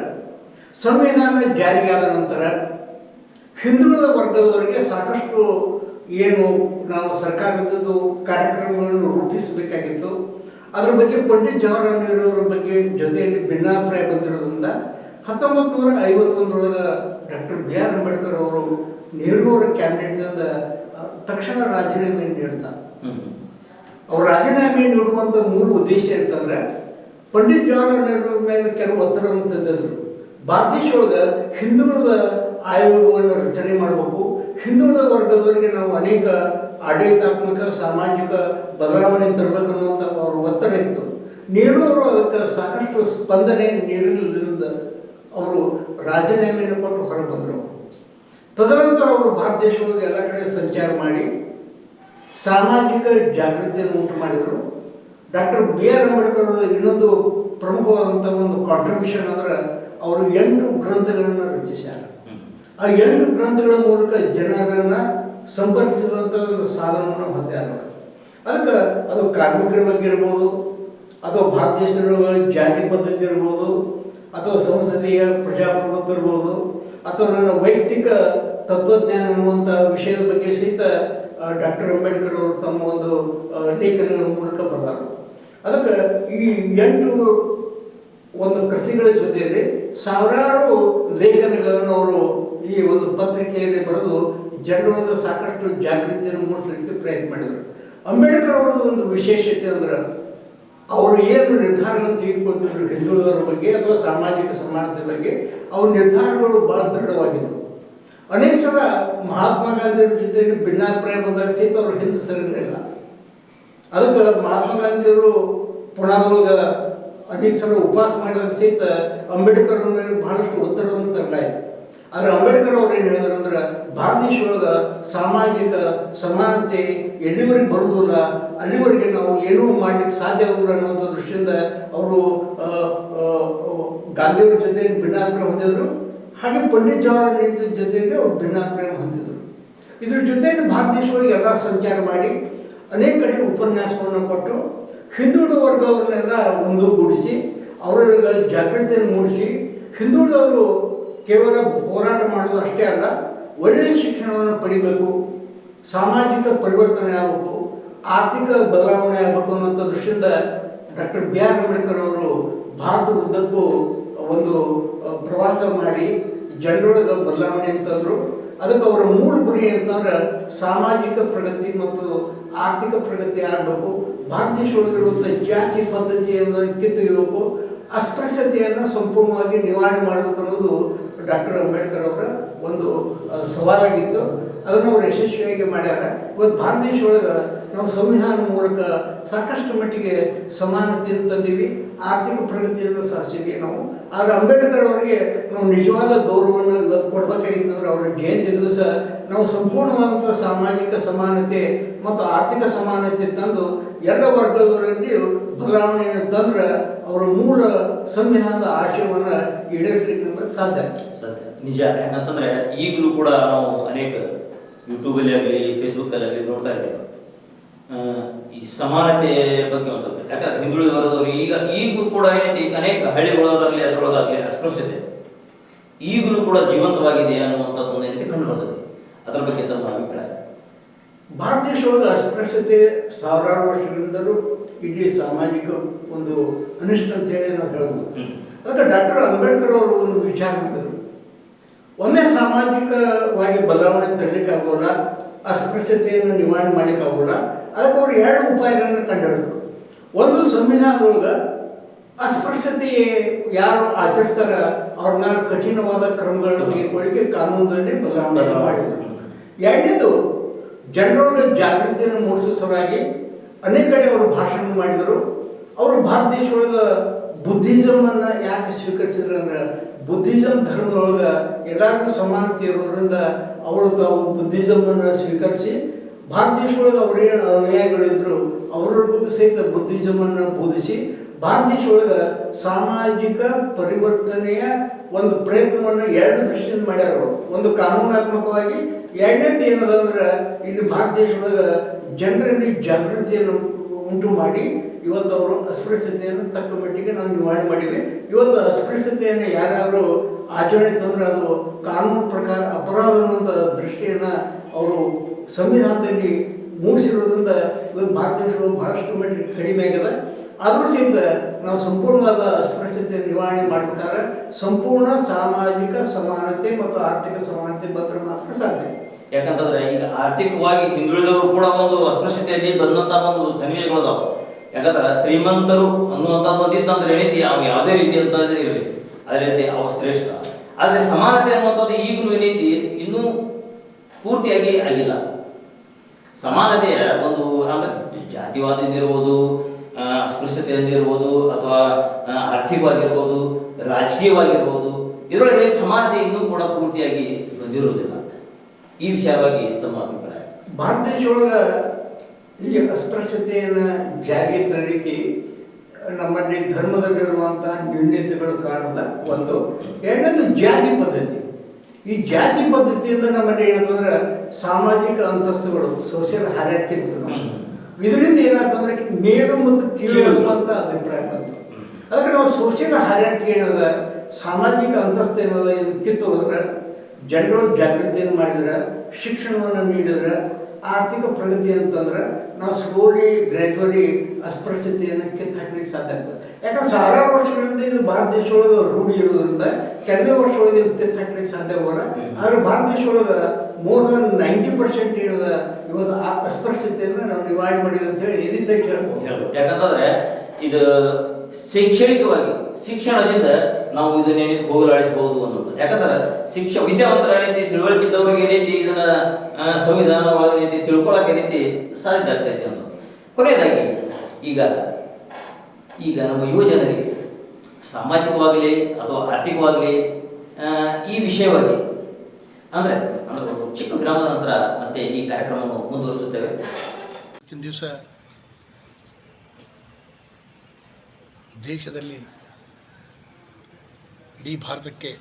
ಸಂವಿಧಾನ ಜಾರಿಯಾದ ನಂತರ ಹಿಂದುಳಿದ ವರ್ಗದವರಿಗೆ ಸಾಕಷ್ಟು ಏನು ನಾವು ಸರ್ಕಾರದ ಕಾರ್ಯಕ್ರಮಗಳನ್ನು ರೂಪಿಸಬೇಕಾಗಿತ್ತು. ಅದರ ಬಗ್ಗೆ ಪಂಡಿತ್ ಜವಾಹರ್ಲಾಲ್ ನೆಹರು ಅವರ ಬಗ್ಗೆ ಜೊತೆಯಲ್ಲಿ ಭಿನ್ನಾಭಿಪ್ರಾಯ ಬಂದಿರೋದ್ರಿಂದ ಹತ್ತೊಂಬತ್ತು ನೂರ ಐವತ್ತೊಂದರೊಳಗೆ ಡಾಕ್ಟರ್ ಬಿ ಆರ್ ಅಂಬೇಡ್ಕರ್ ಅವರು ನೆಹರು ಅವರ ಕ್ಯಾಬಿನೆಟ್ನಿಂದ ತಕ್ಷಣ ರಾಜೀನಾಮೆ ನೀಡ್ತಾರೆ. ಅವ್ರು ರಾಜೀನಾಮೆ ನೀಡುವಂಥ ಮೂರು ಉದ್ದೇಶ ಅಂತಂದ್ರೆ ಪಂಡಿತ್ ಜವಾಹರ್ಲಾಲ್ ನೆಹರು ಮೇಲೆ ಕೆಲವು ಒತ್ತಡವನ್ನು ತಂದಿದ್ರು ಭಾರತ ಒಳಗೆ ಹಿಂದುಳಿದ ಆಯೋಗವನ್ನು ರಚನೆ ಮಾಡಬೇಕು. ಹಿಂದುಳಿದ ವರ್ಗದವರಿಗೆ ನಾವು ಅನೇಕ ಆಡಳಿತಾತ್ಮಕ, ಸಾಮಾಜಿಕ ಬದಲಾವಣೆ ತರಬೇಕು ಅನ್ನುವಂಥ ಅವ್ರ ಒತ್ತಡ ಇತ್ತು. ನೀಡುವವರು ಅದಕ್ಕೆ ಸಾಕಷ್ಟು ಸ್ಪಂದನೆ ನೀಡಲಿಲ್ಲದಿಂದ ಅವರು ರಾಜೀನಾಮೆಯನ್ನು ಕೊಟ್ಟು ಹೊರಗೆ ಬಂದರು. ತದನಂತರ ಅವರು ಭಾರತ ದೇಶದೊಳಗೆ ಎಲ್ಲ ಕಡೆ ಸಂಚಾರ ಮಾಡಿ ಸಾಮಾಜಿಕ ಜಾಗೃತಿಯನ್ನು ಉಂಟು ಮಾಡಿದರು. ಡಾಕ್ಟರ್ ಬಿ ಆರ್ ಅಂಬೇಡ್ಕರ್ ಅವರ ಇನ್ನೊಂದು ಪ್ರಮುಖವಾದಂಥ ಒಂದು ಕಾಂಟ್ರಿಬ್ಯೂಷನ್ ಅಂದ್ರೆ ಅವರು ಎಂಟು ಗ್ರಂಥಗಳನ್ನು ರಚಿಸ್ಯಾರ. ಆ ಎಂಟು ಗ್ರಂಥಗಳ ಮೂಲಕ ಜನರನ್ನು ಸಂಪರ್ಕಿಸುವಂಥ ಒಂದು ಸಾಧನವನ್ನು ಹೊಂದ್ಯಾರ ಅದಕ್ಕೆ ಅದು ಕಾರ್ಮಿಕರ ಬಗ್ಗೆ ಇರ್ಬೋದು, ಅಥವಾ ಭಾರತ ದೇಶದೊಳಗೆ ಜಾತಿ ಪದ್ಧತಿ ಇರ್ಬೋದು, ಅಥವಾ ಸಂಸದೀಯ ಪ್ರಜಾಪ್ರಭುತ್ವ ಇರ್ಬೋದು, ಅಥವಾ ನನ್ನ ವೈಯಕ್ತಿಕ ತತ್ವಜ್ಞಾನ ಅನ್ನುವಂಥ ವಿಷಯದ ಬಗ್ಗೆ ಸಹಿತ ಡಾಕ್ಟರ್ ಅಂಬೇಡ್ಕರ್ ಅವರು ತಮ್ಮ ಒಂದು ಲೇಖನಗಳ ಮೂಲಕ ಬರ್ತಾರೆ ಅದಕ್ಕೆ ಈ ಎಂಟು ಒಂದು ಕೃತಿಗಳ ಜೊತೆಯಲ್ಲಿ ಸಾವಿರಾರು ಲೇಖನಗಳನ್ನು ಅವರು ಈ ಒಂದು ಪತ್ರಿಕೆಯಲ್ಲಿ ಬರೆದು ಜನರನ್ನು ಸಾಕಷ್ಟು ಜಾಗೃತಿಯನ್ನು ಮೂಡಿಸಲಿಕ್ಕೆ ಪ್ರಯತ್ನ ಮಾಡಿದರು. ಅಂಬೇಡ್ಕರ್ ಅವರದ್ದು ಒಂದು ವಿಶೇಷತೆ ಅಂದ್ರೆ ಅವರು ಏನು ನಿರ್ಧಾರಗಳನ್ನು ತೆಗೆದುಕೊಳ್ತಿದ್ರು ಹಿಂದುಳಿದವರ ಬಗ್ಗೆ ಅಥವಾ ಸಾಮಾಜಿಕ ಸಮಾನತೆ ಬಗ್ಗೆ, ಅವ್ರ ನಿರ್ಧಾರಗಳು ಬಹಳ ದೃಢವಾಗಿದ್ದವು. ಅನೇಕ ಸಲ ಮಹಾತ್ಮ ಗಾಂಧಿಯವರ ಜೊತೆಗೆ ಭಿನ್ನಾಭಿಪ್ರಾಯ ಬಂದಾಗ ಸಹಿತ ಅವರು ಹಿಂದೆ ಸರಿರಲಿಲ್ಲ ಅದಕ್ಕೆ ಮಹಾತ್ಮ ಗಾಂಧಿಯವರು ಪುಣಾದೊಳಗ ಅನೇಕ ಸಲ ಉಪವಾಸ ಮಾಡಿದಾಗ ಸಹಿತ ಅಂಬೇಡ್ಕರ್ ಅವ್ರ ಬಹಳಷ್ಟು ಒತ್ತಡವನ್ನು ತರಲಾಯಿತು. ಆದ್ರೆ ಅಂಬೇಡ್ಕರ್ ಅವ್ರು ಏನು ಹೇಳಿದ್ರು ಅಂದ್ರೆ ಭಾರತ ದೇಶದೊಳಗ ಸಾಮಾಜಿಕ ಸಮಾನತೆ ಎಲ್ಲಿವರೆಗೆ ಬರುವುದಿಲ್ಲ, ಅಲ್ಲಿವರೆಗೆ ನಾವು ಏನೂ ಮಾಡ್ಲಿಕ್ಕೆ ಸಾಧ್ಯ ಆಗುದಿಲ್ಲ ಅನ್ನುವಂಥ ದೃಷ್ಟಿಯಿಂದ ಅವರು ಗಾಂಧಿಯವ್ರ ಜೊತೆ ಭಿನ್ನಾಭಿಪ್ರಾಯ ಹೊಂದಿದ್ರು. ಹಾಗೆ ಪಂಡಿತ್ ಜವಾಹರ್ ಜೊತೆಗೆ ಅವ್ರು ಭಿನ್ನಾಭಿಪ್ರಾಯ ಹೊಂದಿದ್ರು. ಇದ್ರ ಜೊತೆಗೆ ಭಾರತ ದೇಶದೊಳಗೆ ಎಲ್ಲ ಸಂಚಾರ ಮಾಡಿ ಅನೇಕ ಕಡೆ ಉಪನ್ಯಾಸವನ್ನು ಕೊಟ್ಟು ಹಿಂದುಳಿದ ವರ್ಗವನ್ನೆಲ್ಲ ಒಂದುಗೂಡಿಸಿ ಅವರ ಜಾಗೃತಿಯನ್ನು ಮೂಡಿಸಿ, ಹಿಂದುಳಿದವರು ಕೇವಲ ಹೋರಾಟ ಮಾಡೋದು ಅಷ್ಟೇ ಅಲ್ಲ, ಒಳ್ಳೆಯ ಶಿಕ್ಷಣವನ್ನು ಪಡಿಬೇಕು, ಸಾಮಾಜಿಕ ಪರಿವರ್ತನೆ ಆಗಬೇಕು, ಆರ್ಥಿಕ ಬದಲಾವಣೆ ಆಗಬೇಕು ಅನ್ನೋಂಥ ದೃಷ್ಟಿಯಿಂದ ಡಾಕ್ಟರ್ ಬಿ ಆರ್ ಅಂಬೇಡ್ಕರ್ ಅವರು ಭಾರತ ಉದ್ದಕ್ಕೂ ಒಂದು ಪ್ರವಾಸ ಮಾಡಿ ಜನರೊಳಗೆ ಬದಲಾವಣೆ ಅಂತಂದರು. ಅದಕ್ಕೆ ಅವರ ಮೂಲ ಗುರಿ ಅಂತಂದ್ರೆ ಸಾಮಾಜಿಕ ಪ್ರಗತಿ ಮತ್ತು ಆರ್ಥಿಕ ಪ್ರಗತಿ ಆಗಬೇಕು ಭಾರತ ದೇಶದೊಳಗಿರುವಂಥ ಜಾತಿ ಪದ್ಧತಿಯನ್ನು ಕಿತ್ತಿರಬೇಕು ಅಸ್ಪೃಶ್ಯತೆಯನ್ನು ಸಂಪೂರ್ಣವಾಗಿ ನಿವಾರಣೆ ಮಾಡಬೇಕು ಅನ್ನೋದು ಡಾಕ್ಟರ್ ಅಂಬೇಡ್ಕರ್ ಅವರ ಒಂದು ಸವಾಲಾಗಿತ್ತು. ಅದನ್ನು ಅವರು ಯಶಸ್ವಿಯಾಗಿ ಮಾಡ್ಯಾರ. ಇವತ್ತು ಭಾರತ ದೇಶ ಒಳಗೆ ನಾವು ಸಂವಿಧಾನ ಮೂಲಕ ಸಾಕಷ್ಟು ಮಟ್ಟಿಗೆ ಸಮಾನತೆಯನ್ನು ತಂದೀವಿ, ಆರ್ಥಿಕ ಪ್ರಗತಿಯನ್ನು ಸಾಧಿಸಿದ್ವಿ ನಾವು. ಆಗ ಅಂಬೇಡ್ಕರ್ ಅವರಿಗೆ ನಾವು ನಿಜವಾದ ಗೌರವವನ್ನು ಇವತ್ತು ಕೊಡ್ಬೇಕಾಗಿತ್ತಂದ್ರೆ ಅವರ ಜಯಂತಿ ದಿವಸ ನಾವು ಸಂಪೂರ್ಣವಾದಂಥ ಸಾಮಾಜಿಕ ಸಮಾನತೆ ಮತ್ತು ಆರ್ಥಿಕ ಸಮಾನತೆ ತಂದು ಎಲ್ಲ ವರ್ಗದವರಲ್ಲಿ ಬದಲಾವಣೆಯನ್ನು ತಂದ್ರೆ ಅವರ ಮೂಲ ಸಂವಿಧಾನದ ಆಶಯವನ್ನು ಈಡೇರಿಸಲಿಕ್ಕೆ ಸಾಧ್ಯ. ಸಾಧ್ಯ. ನಿಜ. ಯಾಕಂತಂದ್ರೆ ಈಗಲೂ ಕೂಡ ನಾವು ಅನೇಕ ಯೂಟ್ಯೂಬಲ್ಲಿ ಆಗಲಿ ಫೇಸ್ಬುಕ್ಕಲ್ಲಿ ಆಗಲಿ ನೋಡ್ತಾ ಇದ್ದೇವೆ. ಈ ಸಮಾನತೆ ಬಗ್ಗೆ ಒಂದು ಸ್ವಲ್ಪ. ಯಾಕಂದ್ರೆ ಹಿಂದುಳಿದ ವರ್ಗದವರು ಈಗ ಈಗಲೂ ಕೂಡ ಏನೈತಿ ಈಗ ಅನೇಕ ಹಳ್ಳಿಗಳಲ್ಲಿ ಅದರೊಳಗಾಗಲಿ ಅಸ್ಪೃಶ್ಯತೆ. ಈಗಲೂ ಕೂಡ ಜೀವಂತವಾಗಿದೆ ಅನ್ನುವಂಥದ್ದು ಒಂದು ಏನೈತಿ ಕಂಡು ಬರ್ತದೆ. ಅದರ ಬಗ್ಗೆ ತಮ್ಮ ಅಭಿಪ್ರಾಯ. ಭಾರತ ದೇಶದ ಅಸ್ಪೃಶ್ಯತೆ ಸಾವಿರಾರು ವರ್ಷಗಳಿಂದಲೂ ಇಡೀ ಸಾಮಾಜಿಕ ಒಂದು ಅನಿಷ್ಟ ಅಂತ ಹೇಳಿ ನಾವು ಹೇಳ್ಬೋದು. ಅದಕ್ಕೆ ಡಾಕ್ಟರ್ ಅಂಬೇಡ್ಕರ್ ಅವರು ಒಂದು ವಿಚಾರ ಮಾಡಿದರು. ಒಮ್ಮೆ ಸಾಮಾಜಿಕವಾಗಿ ಬದಲಾವಣೆ ತರಲಿಕ್ಕಾಗೋಲ್ಲ ಅಸ್ಪೃಶ್ಯತೆಯನ್ನು ನಿವಾರಣೆ ಮಾಡಲಿಕ್ಕಾಗೋಲ್ಲ ಅದಕ್ಕೆ ಅವರು ಎರಡು ಉಪಾಯಗಳನ್ನು ಕಂಡುಹಿಡಿದರು. ಒಂದು ಸಂವಿಧಾನದೊಳಗೆ ಅಸ್ಪೃಶ್ಯತೆ ಯಾರು ಆಚರಿಸ್ತಾರ ಅವ್ರನ್ನ ಕಠಿಣವಾದ ಕ್ರಮಗಳನ್ನು ತೆಗೆದುಕೊಳ್ಳಿಕ್ಕೆ ಕಾನೂನಲ್ಲಿ ಬದಲಾವಣೆ ಮಾಡಿದರು. ಎರಡನೇದು ಜನರೊಳಗೆ ಜಾಗೃತಿಯನ್ನು ಮೂಡಿಸೋ ಸಲುವಾಗಿ ಅನೇಕ ಕಡೆ ಅವರು ಭಾಷಣ ಮಾಡಿದರು. ಅವರು ಭಾರತ ದೇಶದೊಳಗೆ ಬುದ್ಧಿಸಮನ್ನು ಯಾಕೆ ಸ್ವೀಕರಿಸಿದ್ರು ಅಂದ್ರೆ ಬುದ್ಧಿಸಮ್ ಧರ್ಮದೊಳಗೆ ಎಲ್ಲರಿಗೂ ಸಮಾನತೆ ಇರೋದ್ರಿಂದ ಅವರು ತಾವು ಬುದ್ಧಿಸಮನ್ನು ಸ್ವೀಕರಿಸಿ ಭಾರತ ದೇಶದೊಳಗೆ ಅವರೇನು ಅನುಯಾಯಿಗಳಿದ್ರು ಅವರಿಗೂ ಸಹಿತ ಬುದ್ಧಿಸಮನ್ನು ಬೋಧಿಸಿ ಭಾರತ ದೇಶದೊಳಗೆ ಸಾಮಾಜಿಕ ಪರಿವರ್ತನೆಯ ಒಂದು ಪ್ರಯತ್ನವನ್ನು ಎರಡು ದೃಷ್ಟಿಯಿಂದ ಮಾಡ್ಯಾರ ಒಂದು ಕಾನೂನಾತ್ಮಕವಾಗಿ ಎರಡನೇದು ಏನದ ಅಂದ್ರೆ ಇಲ್ಲಿ ಭಾರತ ದೇಶದೊಳಗೆ ಜನರಲ್ಲಿ ಜಾಗೃತಿಯನ್ನು ಉಂಟು ಮಾಡಿ, ಇವತ್ತು ಅವರು ಅಸ್ಪೃಶ್ಯತೆಯನ್ನು ತಕ್ಕ ಮಟ್ಟಿಗೆ ನಾವು ನಿವಾರಣೆ ಮಾಡಿದೆ ಇವತ್ತು ಅಸ್ಪೃಶ್ಯತೆಯನ್ನು ಯಾರಾದರೂ ಆಚರಣೆ ತಂದ್ರೆ ಅದು ಕಾನೂನು ಪ್ರಕಾರ ಅಪರಾಧ ಅನ್ನುವಂಥ ದೃಷ್ಟಿಯನ್ನು ಅವರು ಸಂವಿಧಾನದಲ್ಲಿ ಮೂಡಿಸಿರೋದ್ರಿಂದ ಭಾರತ ದೇಶವು ಬಹಳಷ್ಟು ಮಟ್ಟಿಗೆ ಕಡಿಮೆ ಆಗಿದೆ. ಆದರೂ ಸಹಿತ ನಾವು ಸಂಪೂರ್ಣವಾದ ಅಸ್ಪೃಶ್ಯತೆ ನಿವಾರಣೆ ಮಾಡ್ಬೇಕಾದ್ರೆ ಸಂಪೂರ್ಣ ಸಾಮಾಜಿಕ ಸಮಾನತೆ ಮತ್ತು ಆರ್ಥಿಕ ಸಮಾನತೆ ಬಂದರೆ ಮಾತ್ರ ಸಾಧ್ಯ. ಯಾಕಂತಂದ್ರೆ ಈಗ ಆರ್ಥಿಕವಾಗಿ ಹಿಂದುಳಿದವರು ಕೂಡ ಒಂದು ಅಸ್ಪೃಶ್ಯತೆಯಲ್ಲಿ ಬಂದಂತಹ ಒಂದು ಸನ್ನಿವೇಶಗಳದಾವ ಯಾಕಂದ್ರೆ ಶ್ರೀಮಂತರು ಅನ್ನುವಂಥದ್ದು ಇತ್ತಂದ್ರೆ ಏನೈತಿ ಅವ್ರು ಯಾವುದೇ ರೀತಿ ಅಂತ ಇರಲಿ. ಅದೇ ರೀತಿ ಅವ ಶ್ರೇಷ್ಠ. ಆದರೆ ಸಮಾನತೆ ಅನ್ನುವಂಥದ್ದು ಈಗಲೂ ಏನೈತಿ ಇನ್ನೂ ಪೂರ್ತಿಯಾಗಿ ಆಗಿಲ್ಲ. ಸಮಾನತೆಯ ಒಂದು ಅಂದ್ರೆ ಅಸ್ಪೃಶ್ಯತೆಯಿಂದ ಇರ್ಬೋದು ಅಥವಾ ಆರ್ಥಿಕವಾಗಿರ್ಬೋದು, ರಾಜಕೀಯವಾಗಿರ್ಬೋದು, ಇದರೊಳಗೆ ಸಮಾನತೆ ಇನ್ನೂ ಕೂಡ ಪೂರ್ತಿಯಾಗಿ ಬಂದಿರುವುದಿಲ್ಲ. ಈ ವಿಚಾರವಾಗಿ ತಮ್ಮ ಅಭಿಪ್ರಾಯ. ಭಾರತ ದೇಶದೊಳಗೆ ಈ ಅಸ್ಪೃಶ್ಯತೆಯನ್ನು ಜಾರಿಗೆ ತರಲಿಕ್ಕೆ ನಮ್ಮಲ್ಲಿ ಧರ್ಮದಲ್ಲಿರುವಂಥ ನ್ಯೂನ್ಯತೆಗಳು ಕಾರಣದ ಒಂದು. ಎರಡನೇದು ಜಾತಿ ಪದ್ಧತಿ. ಈ ಜಾತಿ ಪದ್ಧತಿಯಿಂದ ನಮ್ಮಲ್ಲಿ ಏನಂತಂದ್ರೆ ಸಾಮಾಜಿಕ ಅಂತಸ್ತುಗಳು ಸೋಷಿಯಲ್ ಹ್ಯಾರಾಕ್ಟಿ. ಇದರಿಂದ ಏನಾಗ್ತಂದ್ರೆ ಮೇಲು ಮತ್ತು ಕೀಳು ಅಂತ ಅಭಿಪ್ರಾಯ ಬಂತು. ಅದಕ್ಕೆ ನಾವು ಸೋಷಿಯಲ್ ಹ್ಯಾರಾಕ್ಟಿ ಏನದ ಸಾಮಾಜಿಕ ಅಂತಸ್ತು ಏನದ ಏನು ಕಿತ್ತು ಹೋದ್ರೆ ಜನರು ಜಾಗೃತಿಯನ್ನು ಮಾಡಿದ್ರೆ, ಶಿಕ್ಷಣವನ್ನು ನೀಡಿದ್ರೆ, ಆರ್ಥಿಕ ಪ್ರಗತಿ ಅಂತಂದ್ರೆ ನಾವು ಸ್ಲೋಲಿ ಗ್ರ್ಯಾಜುವಲಿ ಅಸ್ಪೃಶ್ಯತೆಯನ್ನು ಕಿತ್ತು ಹಾಕ್ಲಿಕ್ಕೆ ಸಾಧ್ಯ ಆಗ್ತದೆ ಯಾಕಂದ್ರೆ ಸಾವಿರಾರು ವರ್ಷಗಳಿಂದ ಇದು ಭಾರತ ದೇಶದೊಳಗೆ ರೂಢಿ ಇರೋದ್ರಿಂದ ಕೆಲವೇ ವರ್ಷದೊಳಗೆ ಕಿತ್ತು ಹಾಕ್ಲಿಕ್ಕೆ ಸಾಧ್ಯ ಆಗೋಲ್ಲ ಆದ್ರೆ ಭಾರತ ದೇಶದೊಳಗೆ ಮೋರ್ ದನ್ ನೈಂಟಿ ಪರ್ಸೆಂಟ್ ಇರೋದ ಇವತ್ತು ಆ ಅಸ್ಪೃಶ್ಯತೆಯನ್ನು ನಾವು ನಿವಾರಣೆ ಮಾಡಿದೆ ಅಂತೇಳಿ ಇದಿದ್ದ ಕೇಳ್ಬೋದು. ಯಾಕಂತಂದ್ರೆ ಇದು ಶೈಕ್ಷಣಿಕವಾಗಿ, ಶಿಕ್ಷಣದಿಂದ ನಾವು ಇದನ್ನ ಏನೈತಿ ಹೋಗಲಾಡಿಸಬಹುದು ಅನ್ನೋದು ಯಾಕಂದ್ರೆ ಶಿಕ್ಷ ವಿದ್ಯಾವಂತರ ಏನೈತಿ ತಿಳುವಳಿಕೆ ಇದ್ದವ್ರಿಗೆ ಏನೈತಿ ಇದನ್ನ ಸಂವಿಧಾನ ಒಳಗೇನೈತಿ ತಿಳ್ಕೊಳಕ್ ಏನೈತಿ ಸಾಧ್ಯ ಆಗ್ತೈತಿ ಅನ್ನೋದು. ಕೊನೆಯದಾಗಿ, ಈಗ ಈಗ ನಮ್ಮ ಯುವ ಜನರಿಗೆ ಸಾಮಾಜಿಕವಾಗಲಿ ಅಥವಾ ಆರ್ಥಿಕವಾಗಲಿ ಈ ವಿಷಯವಾಗಿ, ಅಂದ್ರೆ ಒಂದು ಚಿಕ್ಕ ಗ್ರಾಮದ ನಂತರ ಮತ್ತೆ ಈ ಕಾರ್ಯಕ್ರಮವನ್ನು ಮುಂದುವರಿಸುತ್ತೇವೆ. ದಿವಸ ದೇಶದಲ್ಲಿ ಇಡೀ ಭಾರತಕ್ಕೆ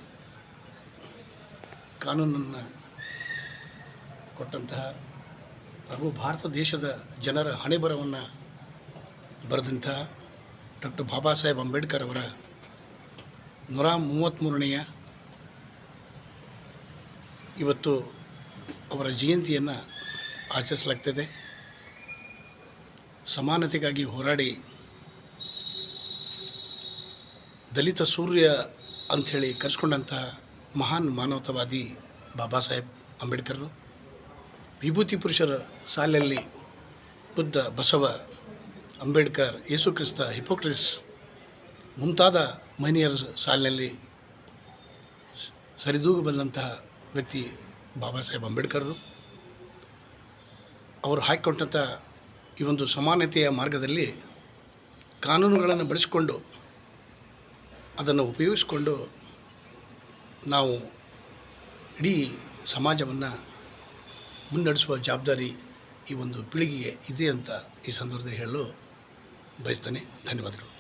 ಕಾನೂನನ್ನು ಕೊಟ್ಟಂತಹ ಹಾಗೂ ಭಾರತ ದೇಶದ ಜನರ ಹಣೆಬರವನ್ನು ಬರೆದಂತಹ ಡಾಕ್ಟರ್ ಬಾಬಾ ಸಾಹೇಬ್ ಅಂಬೇಡ್ಕರ್ ಅವರ ನೂರ ಮೂವತ್ತ್ಮೂರನೆಯ ಇವತ್ತು ಅವರ ಜಯಂತಿಯನ್ನು ಆಚರಿಸಲಾಗ್ತದೆ. ಸಮಾನತೆಗಾಗಿ ಹೋರಾಡಿ ದಲಿತ ಸೂರ್ಯ ಅಂಥೇಳಿ ಕರೆಸ್ಕೊಂಡಂಥ ಮಹಾನ್ ಮಾನವತಾವಾದಿ ಬಾಬಾ ಸಾಹೇಬ್ ಅಂಬೇಡ್ಕರ್ರು. ವಿಭೂತಿ ಪುರುಷರ ಸಾಲಲ್ಲಿ ಬುದ್ಧ ಬಸವ ಅಂಬೇಡ್ಕರ್, ಯೇಸು ಕ್ರಿಸ್ತ ಹಿಪೋಕ್ರಿಸ್ ಮುಂತಾದ ಮಹನೀಯರ ಸಾಲಿನಲ್ಲಿ ಸರಿದೂಗಿ ಬಂದಂತಹ ವ್ಯಕ್ತಿ ಬಾಬಾ ಸಾಹೇಬ್ ಅಂಬೇಡ್ಕರ್ರು. ಅವರು ಹಾಕಿಕೊಟ್ಟಂಥ ಈ ಒಂದು ಸಮಾನತೆಯ ಮಾರ್ಗದಲ್ಲಿ ಕಾನೂನುಗಳನ್ನು ಬಳಸಿಕೊಂಡು ಅದನ್ನು ಉಪಯೋಗಿಸಿಕೊಂಡು ನಾವು ಇಡೀ ಸಮಾಜವನ್ನು ಮುನ್ನಡೆಸುವ ಜವಾಬ್ದಾರಿ ಈ ಒಂದು ಪೀಳಿಗೆಗೆ ಇದೆ ಅಂತ ಈ ಸಂದರ್ಭದಲ್ಲಿ ಹೇಳಲು ಬಯಸ್ತೇನೆ. ಧನ್ಯವಾದಗಳು.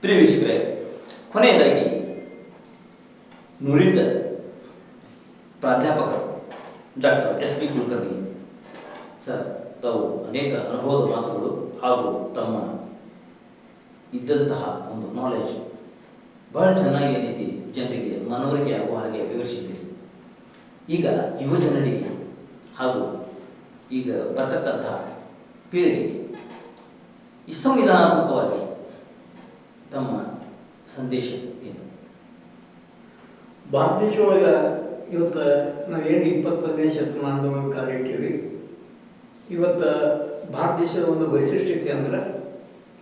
ಪ್ರಿಯ ವೀಕ್ಷಕರೇ, ಕೊನೆಯದಾಗಿ ನುರಿತ ಪ್ರಾಧ್ಯಾಪಕ doctor S P Kulkarni. Sir, ತಾವು ಅನೇಕ ಅನುಭವದ ಮಾತುಗಳು ಹಾಗೂ ತಮ್ಮ ಇದ್ದಂತಹ ಒಂದು ನಾಲೆಜ್ ಬಹಳ ಚೆನ್ನಾಗಿ ಏನೈತಿ ಜನರಿಗೆ ಮನವರಿಕೆ ಆಗುವ ಹಾಗೆ ವಿವರಿಸಿದ್ದೀರಿ. ಈಗ ಯುವ ಜನರಿಗೆ ಹಾಗೂ ಈಗ ಬರ್ತಕ್ಕಂತಹ ಪೀಳಿಗೆ ಈ ಸಂವಿಧಾನಾತ್ಮಕವಾಗಿ ತಮ್ಮ ಸಂದೇಶ ಏನು? ಭಾರತ ದೇಶ ಒಳಗೆ ಇವತ್ತು ನಾವೇನು ಇಪ್ಪತ್ತೊಂದನೇ ಶತಮಾನದೊಳಗೆ ಕಾಲಿಟ್ಟಿವಿ ಇವತ್ತು ಭಾರತ ದೇಶದ ಒಂದು ವೈಶಿಷ್ಟ್ಯತೆ ಅಂದ್ರೆ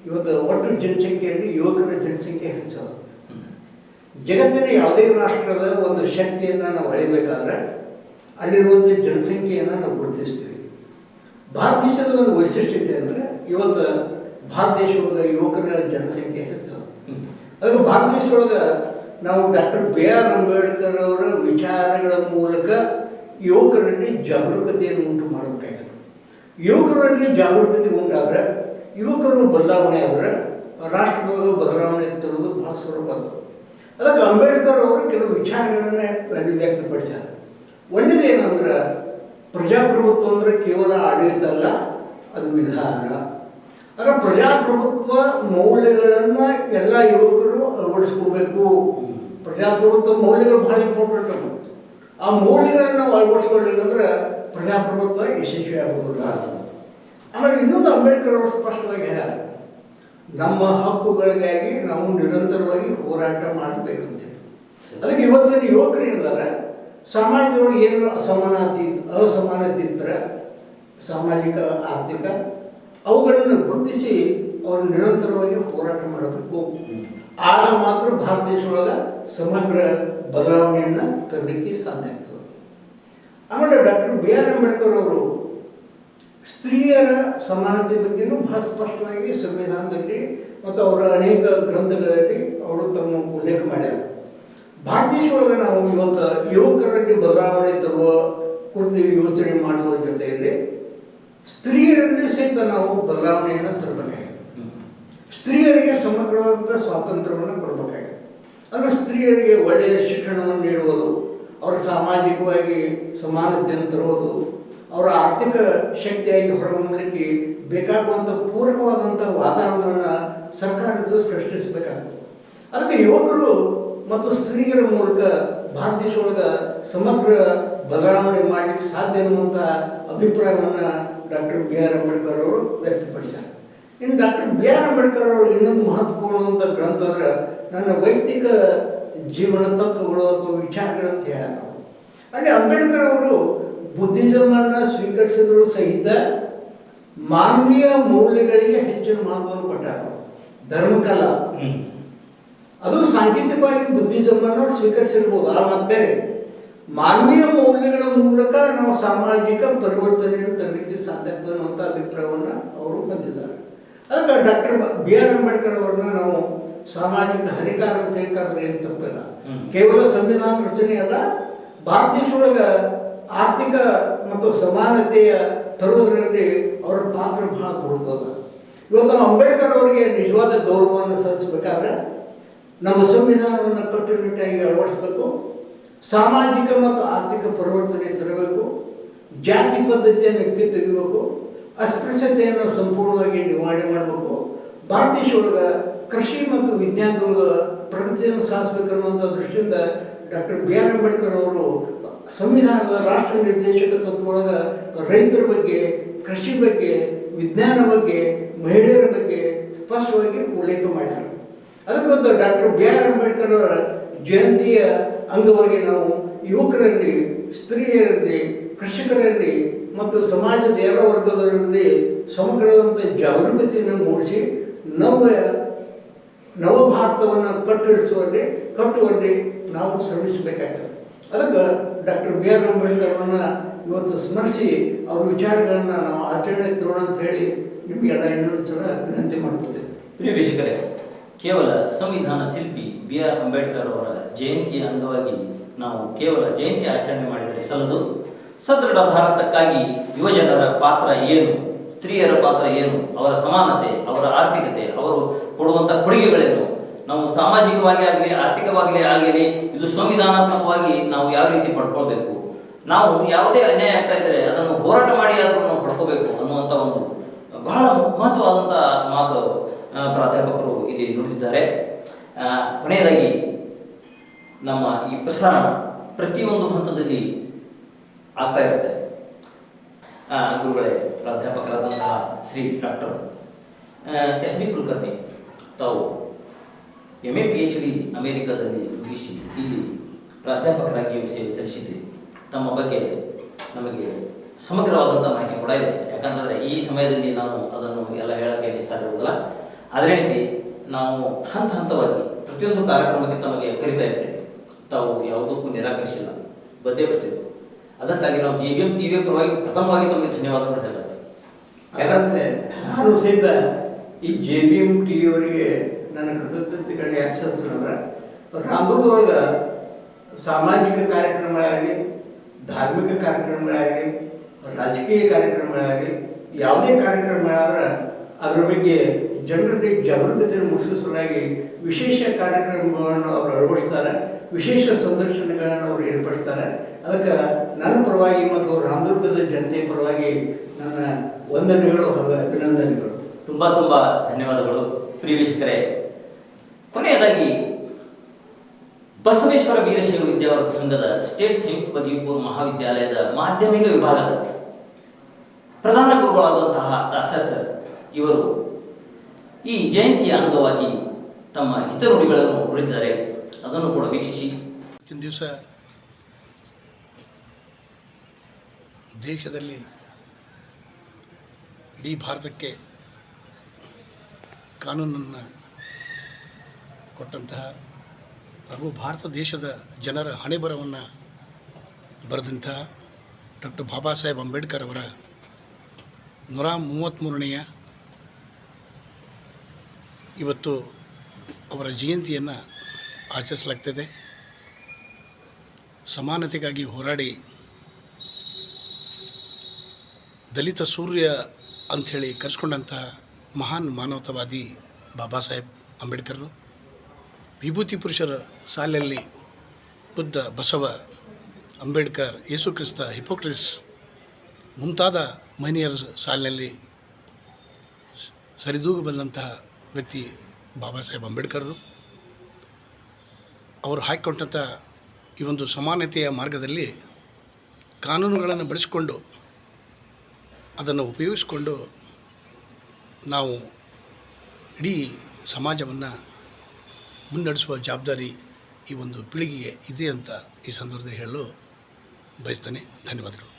ಇವತ್ತು ಒಟ್ಟು ಜನಸಂಖ್ಯೆಯಲ್ಲಿ ಯುವಕರ ಜನಸಂಖ್ಯೆ ಹೆಚ್ಚದ. ಜಗತ್ತಿನ ಯಾವುದೇ ರಾಷ್ಟ್ರದ ಒಂದು ಶಕ್ತಿಯನ್ನು ನಾವು ಅಳಿಬೇಕಾದ್ರೆ ಅಲ್ಲಿರುವಂಥ ಜನಸಂಖ್ಯೆಯನ್ನು ನಾವು ಗುರುತಿಸ್ತೀವಿ ಭಾರತ ದೇಶದ ಒಂದು ವೈಶಿಷ್ಟ್ಯತೆ ಅಂದರೆ ಇವತ್ತು ಭಾರತ ದೇಶದೊಳಗೆ ಯುವಕರ ಜನಸಂಖ್ಯೆ ಹೆಚ್ಚದ ಅದು ಅದಕ್ಕೆ ಭಾರತ ದೇಶದೊಳಗೆ ನಾವು ಡಾಕ್ಟರ್ ಬಿ ಆರ್ ಅಂಬೇಡ್ಕರ್ ಅವರ ವಿಚಾರಗಳ ಮೂಲಕ ಯುವಕರಲ್ಲಿ ಜಾಗರೂಕತೆಯನ್ನು ಉಂಟು ಮಾಡಬೇಕಾಗಿದೆ. ಯುವಕರಲ್ಲಿ ಜಾಗರೂಕತೆ ಉಂಟಾದರೆ ಯುವಕರು ಬದಲಾವಣೆ ಆದರೆ ರಾಷ್ಟ್ರದವರು ಬದಲಾವಣೆ ತರುವುದು ಬಹಳ ಸುಲಭ ಅದು ಅದಕ್ಕೆ ಅಂಬೇಡ್ಕರ್ ಅವರು ಕೆಲವು ವಿಚಾರಗಳನ್ನೇ ಅಲ್ಲಿ ವ್ಯಕ್ತಪಡಿಸ್ಯಾರ. ಏನಂದ್ರೆ ಪ್ರಜಾಪ್ರಭುತ್ವ ಅಂದ್ರೆ ಕೇವಲ ಆಡಳಿತ ಅಲ್ಲ, ಅದು ವಿಧಾನ. ಅದರ ಪ್ರಜಾಪ್ರಭುತ್ವ ಮೌಲ್ಯಗಳನ್ನು ಎಲ್ಲ ಯುವಕರು ಅಳವಡಿಸ್ಕೋಬೇಕು. ಪ್ರಜಾಪ್ರಭುತ್ವ ಮೌಲ್ಯಗಳು ಬಹಳ ಇಂಪಾರ್ಟೆಂಟ್ ಅವು ಆ ಮೌಲ್ಯಗಳನ್ನು ನಾವು ಅಳವಡಿಸ್ಕೊಳ್ಳಿಲ್ಲ ಅಂದ್ರೆ ಪ್ರಜಾಪ್ರಭುತ್ವ ಯಶಸ್ವಿ ಆಗೋದಿಲ್ಲ. ಆಮೇಲೆ ಇನ್ನೊಂದು ಅಂಬೇಡ್ಕರ್ ಅವರು ಸ್ಪಷ್ಟವಾಗಿ ಹೇಳ್ಯಾರ, ನಮ್ಮ ಹಕ್ಕುಗಳಿಗಾಗಿ ನಾವು ನಿರಂತರವಾಗಿ ಹೋರಾಟ ಮಾಡಬೇಕಂತ ಅದಕ್ಕೆ ಇವತ್ತಿನ ಯುವಕರು ಏನಿದ್ದಾರೆ ಸಮಾಜದೊಳಗೆ ಏನು ಅಸಮಾನತೆ ಅಸಮಾನತೆ ಇದ್ದರೆ ಸಾಮಾಜಿಕ, ಆರ್ಥಿಕ ಅವುಗಳನ್ನು ಗುರುತಿಸಿ ಅವರು ನಿರಂತರವಾಗಿ ಹೋರಾಟ ಮಾಡಬೇಕು. ಆಗ ಮಾತ್ರ ಭಾರತ ದೇಶದೊಳಗೆ ಸಮಗ್ರ ಬದಲಾವಣೆಯನ್ನು ತರಲಿಕ್ಕೆ ಸಾಧ್ಯ ಆಗ್ತದೆ. ಆಮೇಲೆ ಡಾಕ್ಟರ್ ಬಿ ಆರ್ ಅಂಬೇಡ್ಕರ್ ಅವರು ಸ್ತ್ರೀಯರ ಸಮಾನತೆ ಬಗ್ಗೆಯೂ ಬಹಳ ಸ್ಪಷ್ಟವಾಗಿ ಸಂವಿಧಾನದಲ್ಲಿ ಮತ್ತು ಅವರ ಅನೇಕ ಗ್ರಂಥಗಳಲ್ಲಿ ಅವರು ತಮ್ಮ ಉಲ್ಲೇಖ ಮಾಡ್ಯಾರ. ಭಾರತ ಒಳಗೆ ನಾವು ಇವತ್ತು ಯುವಕರಲ್ಲಿ ಬದಲಾವಣೆ ತರುವ ಕುರಿತು ಯೋಚನೆ ಮಾಡುವ ಜೊತೆಯಲ್ಲಿ ಸ್ತ್ರೀಯರಲ್ಲಿ ಸಹಿತ ನಾವು ಬದಲಾವಣೆಯನ್ನು ತರಬೇಕಾಗಿದೆ. ಸ್ತ್ರೀಯರಿಗೆ ಸಮಗ್ರವಾದಂಥ ಸ್ವಾತಂತ್ರ್ಯವನ್ನು ಕೊಡಬೇಕಾಗಿದೆ. ಅಂದರೆ ಸ್ತ್ರೀಯರಿಗೆ ಒಳ್ಳೆಯ ಶಿಕ್ಷಣವನ್ನು ನೀಡುವುದು, ಅವರ ಸಾಮಾಜಿಕವಾಗಿ ಸಮಾನತೆಯನ್ನು ತರುವುದು, ಅವರ ಆರ್ಥಿಕ ಶಕ್ತಿಯಾಗಿ ಹೊರಹೊಮ್ಮಲಿಕ್ಕೆ ಬೇಕಾಗುವಂಥ ಪೂರಕವಾದಂಥ ವಾತಾವರಣವನ್ನು ಸರ್ಕಾರದ್ದು ಸೃಷ್ಟಿಸಬೇಕಾಗ್ತದೆ. ಅದಕ್ಕೆ ಯುವಕರು ಮತ್ತು ಸ್ತ್ರೀಯರ ಮೂಲಕ ಭಾರತ ದೇಶದೊಳಗೆ ಸಮಗ್ರ ಬದಲಾವಣೆ ಮಾಡಲಿಕ್ಕೆ ಸಾಧ್ಯ ಅನ್ನುವಂಥ ಅಭಿಪ್ರಾಯವನ್ನು ಡಾಕ್ಟರ್ ಬಿ ಆರ್ ಅಂಬೇಡ್ಕರ್ ಅವರು ವ್ಯಕ್ತಪಡಿಸ್ಯಾರ. ಇನ್ನು ಡಾಕ್ಟರ್ ಬಿ ಆರ್ ಅಂಬೇಡ್ಕರ್ ಅವರು ಇನ್ನೊಂದು ಮಹತ್ವಪೂರ್ಣವಂಥ ಗ್ರಂಥ ಅಂದ್ರೆ ನನ್ನ ವೈಯಕ್ತಿಕ ಜೀವನ ತತ್ವಗಳು ಅಥವಾ ವಿಚಾರಗಳಂತ ಹೇಳ್ಯಾರ ಅವರು. ಅಲ್ಲಿ ಅಂಬೇಡ್ಕರ್ ಅವರು ಬುದ್ಧಿಸಮನ್ನು ಸ್ವೀಕರಿಸಿದ್ರು ಸಹಿತ ಮಾನವೀಯ ಮೌಲ್ಯಗಳಿಗೆ ಹೆಚ್ಚಿನ ಮಹತ್ವವನ್ನು ಕೊಟ್ಟಾರ ಧರ್ಮಕಲ. ಅದು ಸಾಂಕೇತಿಕವಾಗಿ ಬುದ್ಧಿಸಮನ್ನು ಸ್ವೀಕರಿಸಿರ್ಬೋದು. ಆ ಮತ್ತೆ ಮಾನವೀಯ ಮೌಲ್ಯಗಳ ಮೂಲಕ ನಾವು ಸಾಮಾಜಿಕ ಪರಿವರ್ತನೆಯನ್ನು ತರಲಿಕ್ಕೆ ಸಾಧ್ಯ ಆಗ್ತದೆ ಅನ್ನುವಂಥ ಅಭಿಪ್ರಾಯವನ್ನು ಅವರು ಹೊಂದಿದ್ದಾರೆ. ಅದಕ್ಕೆ ಡಾಕ್ಟರ್ ಬಿ ಆರ್ ಅಂಬೇಡ್ಕರ್ ಅವ್ರನ್ನ ನಾವು ಸಾಮಾಜಿಕ ಹರಿಕಾರ ಅಂತ ಹೇಳ್ತಾರೆ ಏನು ತಪ್ಪಿಲ್ಲ ಕೇವಲ ಸಂವಿಧಾನ ರಚನೆ ಅಲ್ಲ ಭಾರತ ದೇಶದೊಳಗೆ ಆರ್ಥಿಕ ಮತ್ತು ಸಮಾನತೆಯ ತರುವುದರಲ್ಲಿ ಅವರ ಪಾತ್ರ ಬಹಳ ದೊಡ್ಡದ ಇವತ್ತು ನಾವು ಅಂಬೇಡ್ಕರ್ ಅವರಿಗೆ ನಿಜವಾದ ಗೌರವವನ್ನು ಸಲ್ಲಿಸಬೇಕಾದ್ರೆ ನಮ್ಮ ಸಂವಿಧಾನವನ್ನು ಕಟ್ಟುನಿಟ್ಟಾಗಿ ಅಳವಡಿಸಬೇಕು ಸಾಮಾಜಿಕ ಮತ್ತು ಆರ್ಥಿಕ ಪರಿವರ್ತನೆ ತರಬೇಕು, ಜಾತಿ ಪದ್ಧತಿಯನ್ನು ಎತ್ತಿ ತೆಗಿಬೇಕು ಅಸ್ಪೃಶ್ಯತೆಯನ್ನು ಸಂಪೂರ್ಣವಾಗಿ ನಿವಾರಣೆ ಮಾಡಬೇಕು. ಭಾರತ ದೇಶದೊಳಗೆ ಕೃಷಿ ಮತ್ತು ವಿಜ್ಞಾನದೊಳಗ ಪ್ರಗತಿಯನ್ನು ಸಾಧಿಸಬೇಕನ್ನುವಂಥ ದೃಷ್ಟಿಯಿಂದ ಡಾಕ್ಟರ್ ಬಿ ಆರ್ ಅಂಬೇಡ್ಕರ್ ಅವರು ಸಂವಿಧಾನದ ರಾಷ್ಟ್ರ ನಿರ್ದೇಶಕ ತತ್ವೊಳಗೆ ರೈತರ ಬಗ್ಗೆ, ಕೃಷಿ ಬಗ್ಗೆ, ವಿಜ್ಞಾನ ಬಗ್ಗೆ, ಮಹಿಳೆಯರ ಬಗ್ಗೆ ಸ್ಪಷ್ಟವಾಗಿ ಉಲ್ಲೇಖ ಮಾಡ್ಯಾರ. ಅದಕ್ಕೊಂದು ಡಾಕ್ಟರ್ ಬಿ ಆರ್ ಅಂಬೇಡ್ಕರ್ ಅವರ ಜಯಂತಿಯ ಅಂಗವಾಗಿ ನಾವು ಯುವಕರಲ್ಲಿ, ಸ್ತ್ರೀಯರಲ್ಲಿ, ಕೃಷಿಕರಲ್ಲಿ ಮತ್ತು ಸಮಾಜದ ಎಲ್ಲ ವರ್ಗದವರಲ್ಲಿ ಸಮಗ್ರವಾದಂಥ ಜಾಗೃತಿಯನ್ನು ಮೂಡಿಸಿ ನವ ನವಭಾರತವನ್ನು ಕಟ್ಟಿಸುವಲ್ಲಿ ಕಟ್ಟುವಲ್ಲಿ ನಾವು ಶ್ರಮಿಸಬೇಕಾಗ್ತದೆ. ಅದಕ್ಕೆ ಡಾಕ್ಟರ್ ಬಿ ಆರ್ ಅಂಬೇಡ್ಕರ್ ಅವರನ್ನ ಇವತ್ತು ಸ್ಮರಿಸಿ ಅವ್ರ ವಿಚಾರಗಳನ್ನು ನಾವು ಆಚರಣೆಗೆ ತರೋಣ ಅಂತ ಹೇಳಿ ನಿಮಗೆಲ್ಲ ಇನ್ನೊಂದು ಸಲ ವಿನಂತಿ ಮಾಡ್ತೇವೆ ಪ್ರಿಯ ವೀಕ್ಷಕರೇ ಕೇವಲ ಸಂವಿಧಾನ ಶಿಲ್ಪಿ ಬಿ ಆರ್ ಅಂಬೇಡ್ಕರ್ ಅವರ ಜಯಂತಿಯ ಅಂಗವಾಗಿ ನಾವು ಕೇವಲ ಜಯಂತಿ ಆಚರಣೆ ಮಾಡಿದರೆ ಸಲ್ಲದು. ಸದೃಢ ಭಾರತಕ್ಕಾಗಿ ಯುವಜನರ ಪಾತ್ರ ಏನು? ಸ್ತ್ರೀಯರ ಪಾತ್ರ ಏನು? ಅವರ ಸಮಾನತೆ, ಅವರ ಆರ್ಥಿಕತೆ, ಅವರು ಕೊಡುವಂಥ ಕೊಡುಗೆಗಳೇನು? ನಾವು ಸಾಮಾಜಿಕವಾಗಿ ಆಗಲಿ, ಆರ್ಥಿಕವಾಗಲಿ ಆಗಲಿ ಇದು ಸಂವಿಧಾನಾತ್ಮಕವಾಗಿ ನಾವು ಯಾವ ರೀತಿ ಪಡ್ಕೊಳ್ಬೇಕು? ನಾವು ಯಾವುದೇ ಅನ್ಯಾಯ ಆಗ್ತಾ ಇದ್ದರೆ ಅದನ್ನು ಹೋರಾಟ ಮಾಡಿ ಆದರೂ ನಾವು ಪಡ್ಕೋಬೇಕು ಅನ್ನುವಂಥ ಒಂದು ಬಹಳ ಮಹತ್ವವಾದಂಥ ಮಾತು ಪ್ರಾಧ್ಯಾಪಕರು ಇಲ್ಲಿ ನುಡಿದಿದ್ದಾರೆ ಆ, ಕೊನೆಯದಾಗಿ ನಮ್ಮ ಈ ಪ್ರಸಾರ ಪ್ರತಿಯೊಂದು ಹಂತದಲ್ಲಿ ಆಗ್ತಾ ಇರುತ್ತೆ. ಗುರುಗಳೇ ಪ್ರಾಧ್ಯಾಪಕರಾದಂತಹ Shri doctor S B Kulkarni ತಾವು M A P H D ಅಮೇರಿಕಾದಲ್ಲಿ ಮುಗಿಸಿ ಇಲ್ಲಿ ಪ್ರಾಧ್ಯಾಪಕರಾಗಿಯೂ ಸೇವೆ ಸಲ್ಲಿಸಿದ್ರಿ. ತಮ್ಮ ಬಗ್ಗೆ ನಮಗೆ ಸಮಗ್ರವಾದಂಥ ಮಾಹಿತಿ ಕೂಡ ಇದೆ. ಯಾಕಂತಂದರೆ ಈ ಸಮಯದಲ್ಲಿ ನಾನು ಅದನ್ನು ಎಲ್ಲ ಹೇಳೋಕ್ಕೆ ಸಾಧ್ಯವಾಗಲ್ಲ ಅದೇ ರೀತಿ ನಾವು ಹಂತ ಹಂತವಾಗಿ ಪ್ರತಿಯೊಂದು ಕಾರ್ಯಕ್ರಮಕ್ಕೆ ತಮಗೆ ಕರಿತಾ ಇರ್ತೇವೆ. ತಾವು ಯಾವುದಕ್ಕೂ ನಿರಾಕರಿಸಿಲ್ಲ. ಬಂದೇ ಬರ್ತಿದ್ವು ಅದಕ್ಕಾಗಿ ನಾವು G B M T V ಪರವಾಗಿ ಪ್ರಥಮವಾಗಿ ತಮಗೆ ಧನ್ಯವಾದಗಳು ಹೇಳ್ತೇವೆ ಯಾಕಂದ್ರೆ ನಾನು ಸಹಿತ ಈ ಜೆ ಬಿ ಎಂ ಟಿ ಅವರಿಗೆ ನನ್ನ ಕೃತಜ್ಞತೆಗಳನ್ನು ಯಾಕೆ ಸಲ್ಲಿಸ್ತೀನಂದ್ರೆ ರಾಮದುರ್ಗದೊಳಗೆ ಸಾಮಾಜಿಕ ಕಾರ್ಯಕ್ರಮಗಳಾಗಲಿ, ಧಾರ್ಮಿಕ ಕಾರ್ಯಕ್ರಮಗಳಾಗಲಿ, ರಾಜಕೀಯ ಕಾರ್ಯಕ್ರಮಗಳಾಗಲಿ, ಯಾವುದೇ ಕಾರ್ಯಕ್ರಮಗಳಾದ್ರೆ ಅದ್ರ ಬಗ್ಗೆ ಜನರಿಗೆ ಜಾಗೃತತೆ ಸಲುವಾಗಿ ವಿಶೇಷ ಕಾರ್ಯಕ್ರಮಗಳನ್ನು ಅವರು ಅಳವಡಿಸ್ತಾರೆ, ವಿಶೇಷ ಸಂದರ್ಶನಗಳನ್ನು ಅವರು ಏರ್ಪಡಿಸ್ತಾರೆ. ಅದಕ್ಕೆ ನನ್ನ ಪರವಾಗಿ ಮತ್ತು ರಾಮದುರ್ಗದ ಜನತೆ ಪರವಾಗಿ ನನ್ನ ವಂದನೆಗಳು ಹಾಗೂ ಅಭಿನಂದನೆಗಳು. ತುಂಬ ತುಂಬ ಧನ್ಯವಾದಗಳು. ಪ್ರಿಯ ವೀಕ್ಷಕರೇ, ಕೊನೆಯದಾಗಿ ಬಸವೇಶ್ವರ ವೀರಶೈವ ವಿದ್ಯಾವರ್ಗ ಸಂಘದ ಸ್ಟೇಟ್ ಸಂಯುಕ್ತ ಪದವಿಪೂರ್ವ ಮಹಾವಿದ್ಯಾಲಯದ ಮಾಧ್ಯಮಿಕ ವಿಭಾಗದ ಪ್ರಧಾನ ಗುರುಗಳಾದಂತಹ ದಾಸರ್ ಸರ್ ಇವರು ಈ ಜಯಂತಿಯ ಅಂಗವಾಗಿ ತಮ್ಮ ಹಿತನುಡಿಗಳನ್ನು ನುಡಿದಿದ್ದಾರೆ ಅದನ್ನು ಕೂಡ ವೀಕ್ಷಿಸಿ. ಇವತ್ತಿನ ದಿವಸ ದೇಶದಲ್ಲಿ ಇಡೀ ಭಾರತಕ್ಕೆ ಕಾನೂನನ್ನು ಕೊಟ್ಟಂತಹ ಹಾಗೂ ಭಾರತ ದೇಶದ ಜನರ ಹಣೆಬರವನ್ನು ಬರೆದಂತಹ ಡಾಕ್ಟರ್ ಬಾಬಾ ಸಾಹೇಬ್ ಅಂಬೇಡ್ಕರ್ ಅವರ ನೂರ ಮೂವತ್ತ್ಮೂರನೆಯ ಇವತ್ತು ಅವರ ಜಯಂತಿಯನ್ನು ಆಚರಿಸಲಾಗ್ತದೆ. ಸಮಾನತೆಗಾಗಿ ಹೋರಾಡಿ ದಲಿತ ಸೂರ್ಯ ಅಂಥೇಳಿ ಕರೆಸ್ಕೊಂಡಂತಹ ಮಹಾನ್ ಮಾನವತಾವಾದಿ ಬಾಬಾ ಸಾಹೇಬ್ ಅಂಬೇಡ್ಕರ್ರು, ವಿಭೂತಿ ಪುರುಷರ ಸಾಲಲ್ಲಿ ಬುದ್ಧ ಬಸವ ಅಂಬೇಡ್ಕರ್, ಯೇಸು ಕ್ರಿಸ್ತ ಹಿಪೋಕ್ರಿಸ್ ಮುಂತಾದ ಮಹನೀಯರ ಸಾಲಿನಲ್ಲಿ ಸರಿದೂಗಿ ಬಂದಂತಹ ವ್ಯಕ್ತಿ ಬಾಬಾ ಸಾಹೇಬ್ ಅಂಬೇಡ್ಕರ್ರು. ಅವರು ಹಾಕಿಕೊಟ್ಟಂಥ ಈ ಒಂದು ಸಮಾನತೆಯ ಮಾರ್ಗದಲ್ಲಿ ಕಾನೂನುಗಳನ್ನು ಬಳಸಿಕೊಂಡು ಅದನ್ನು ಉಪಯೋಗಿಸಿಕೊಂಡು ನಾವು ಇಡೀ ಸಮಾಜವನ್ನು ಮುನ್ನಡೆಸುವ ಜವಾಬ್ದಾರಿ ಈ ಒಂದು ಪೀಳಿಗೆಗೆ ಇದೆ ಅಂತ ಈ ಸಂದರ್ಭದಲ್ಲಿ ಹೇಳಲು ಬಯಸ್ತೇನೆ. ಧನ್ಯವಾದಗಳು.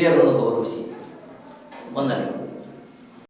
Dia 懂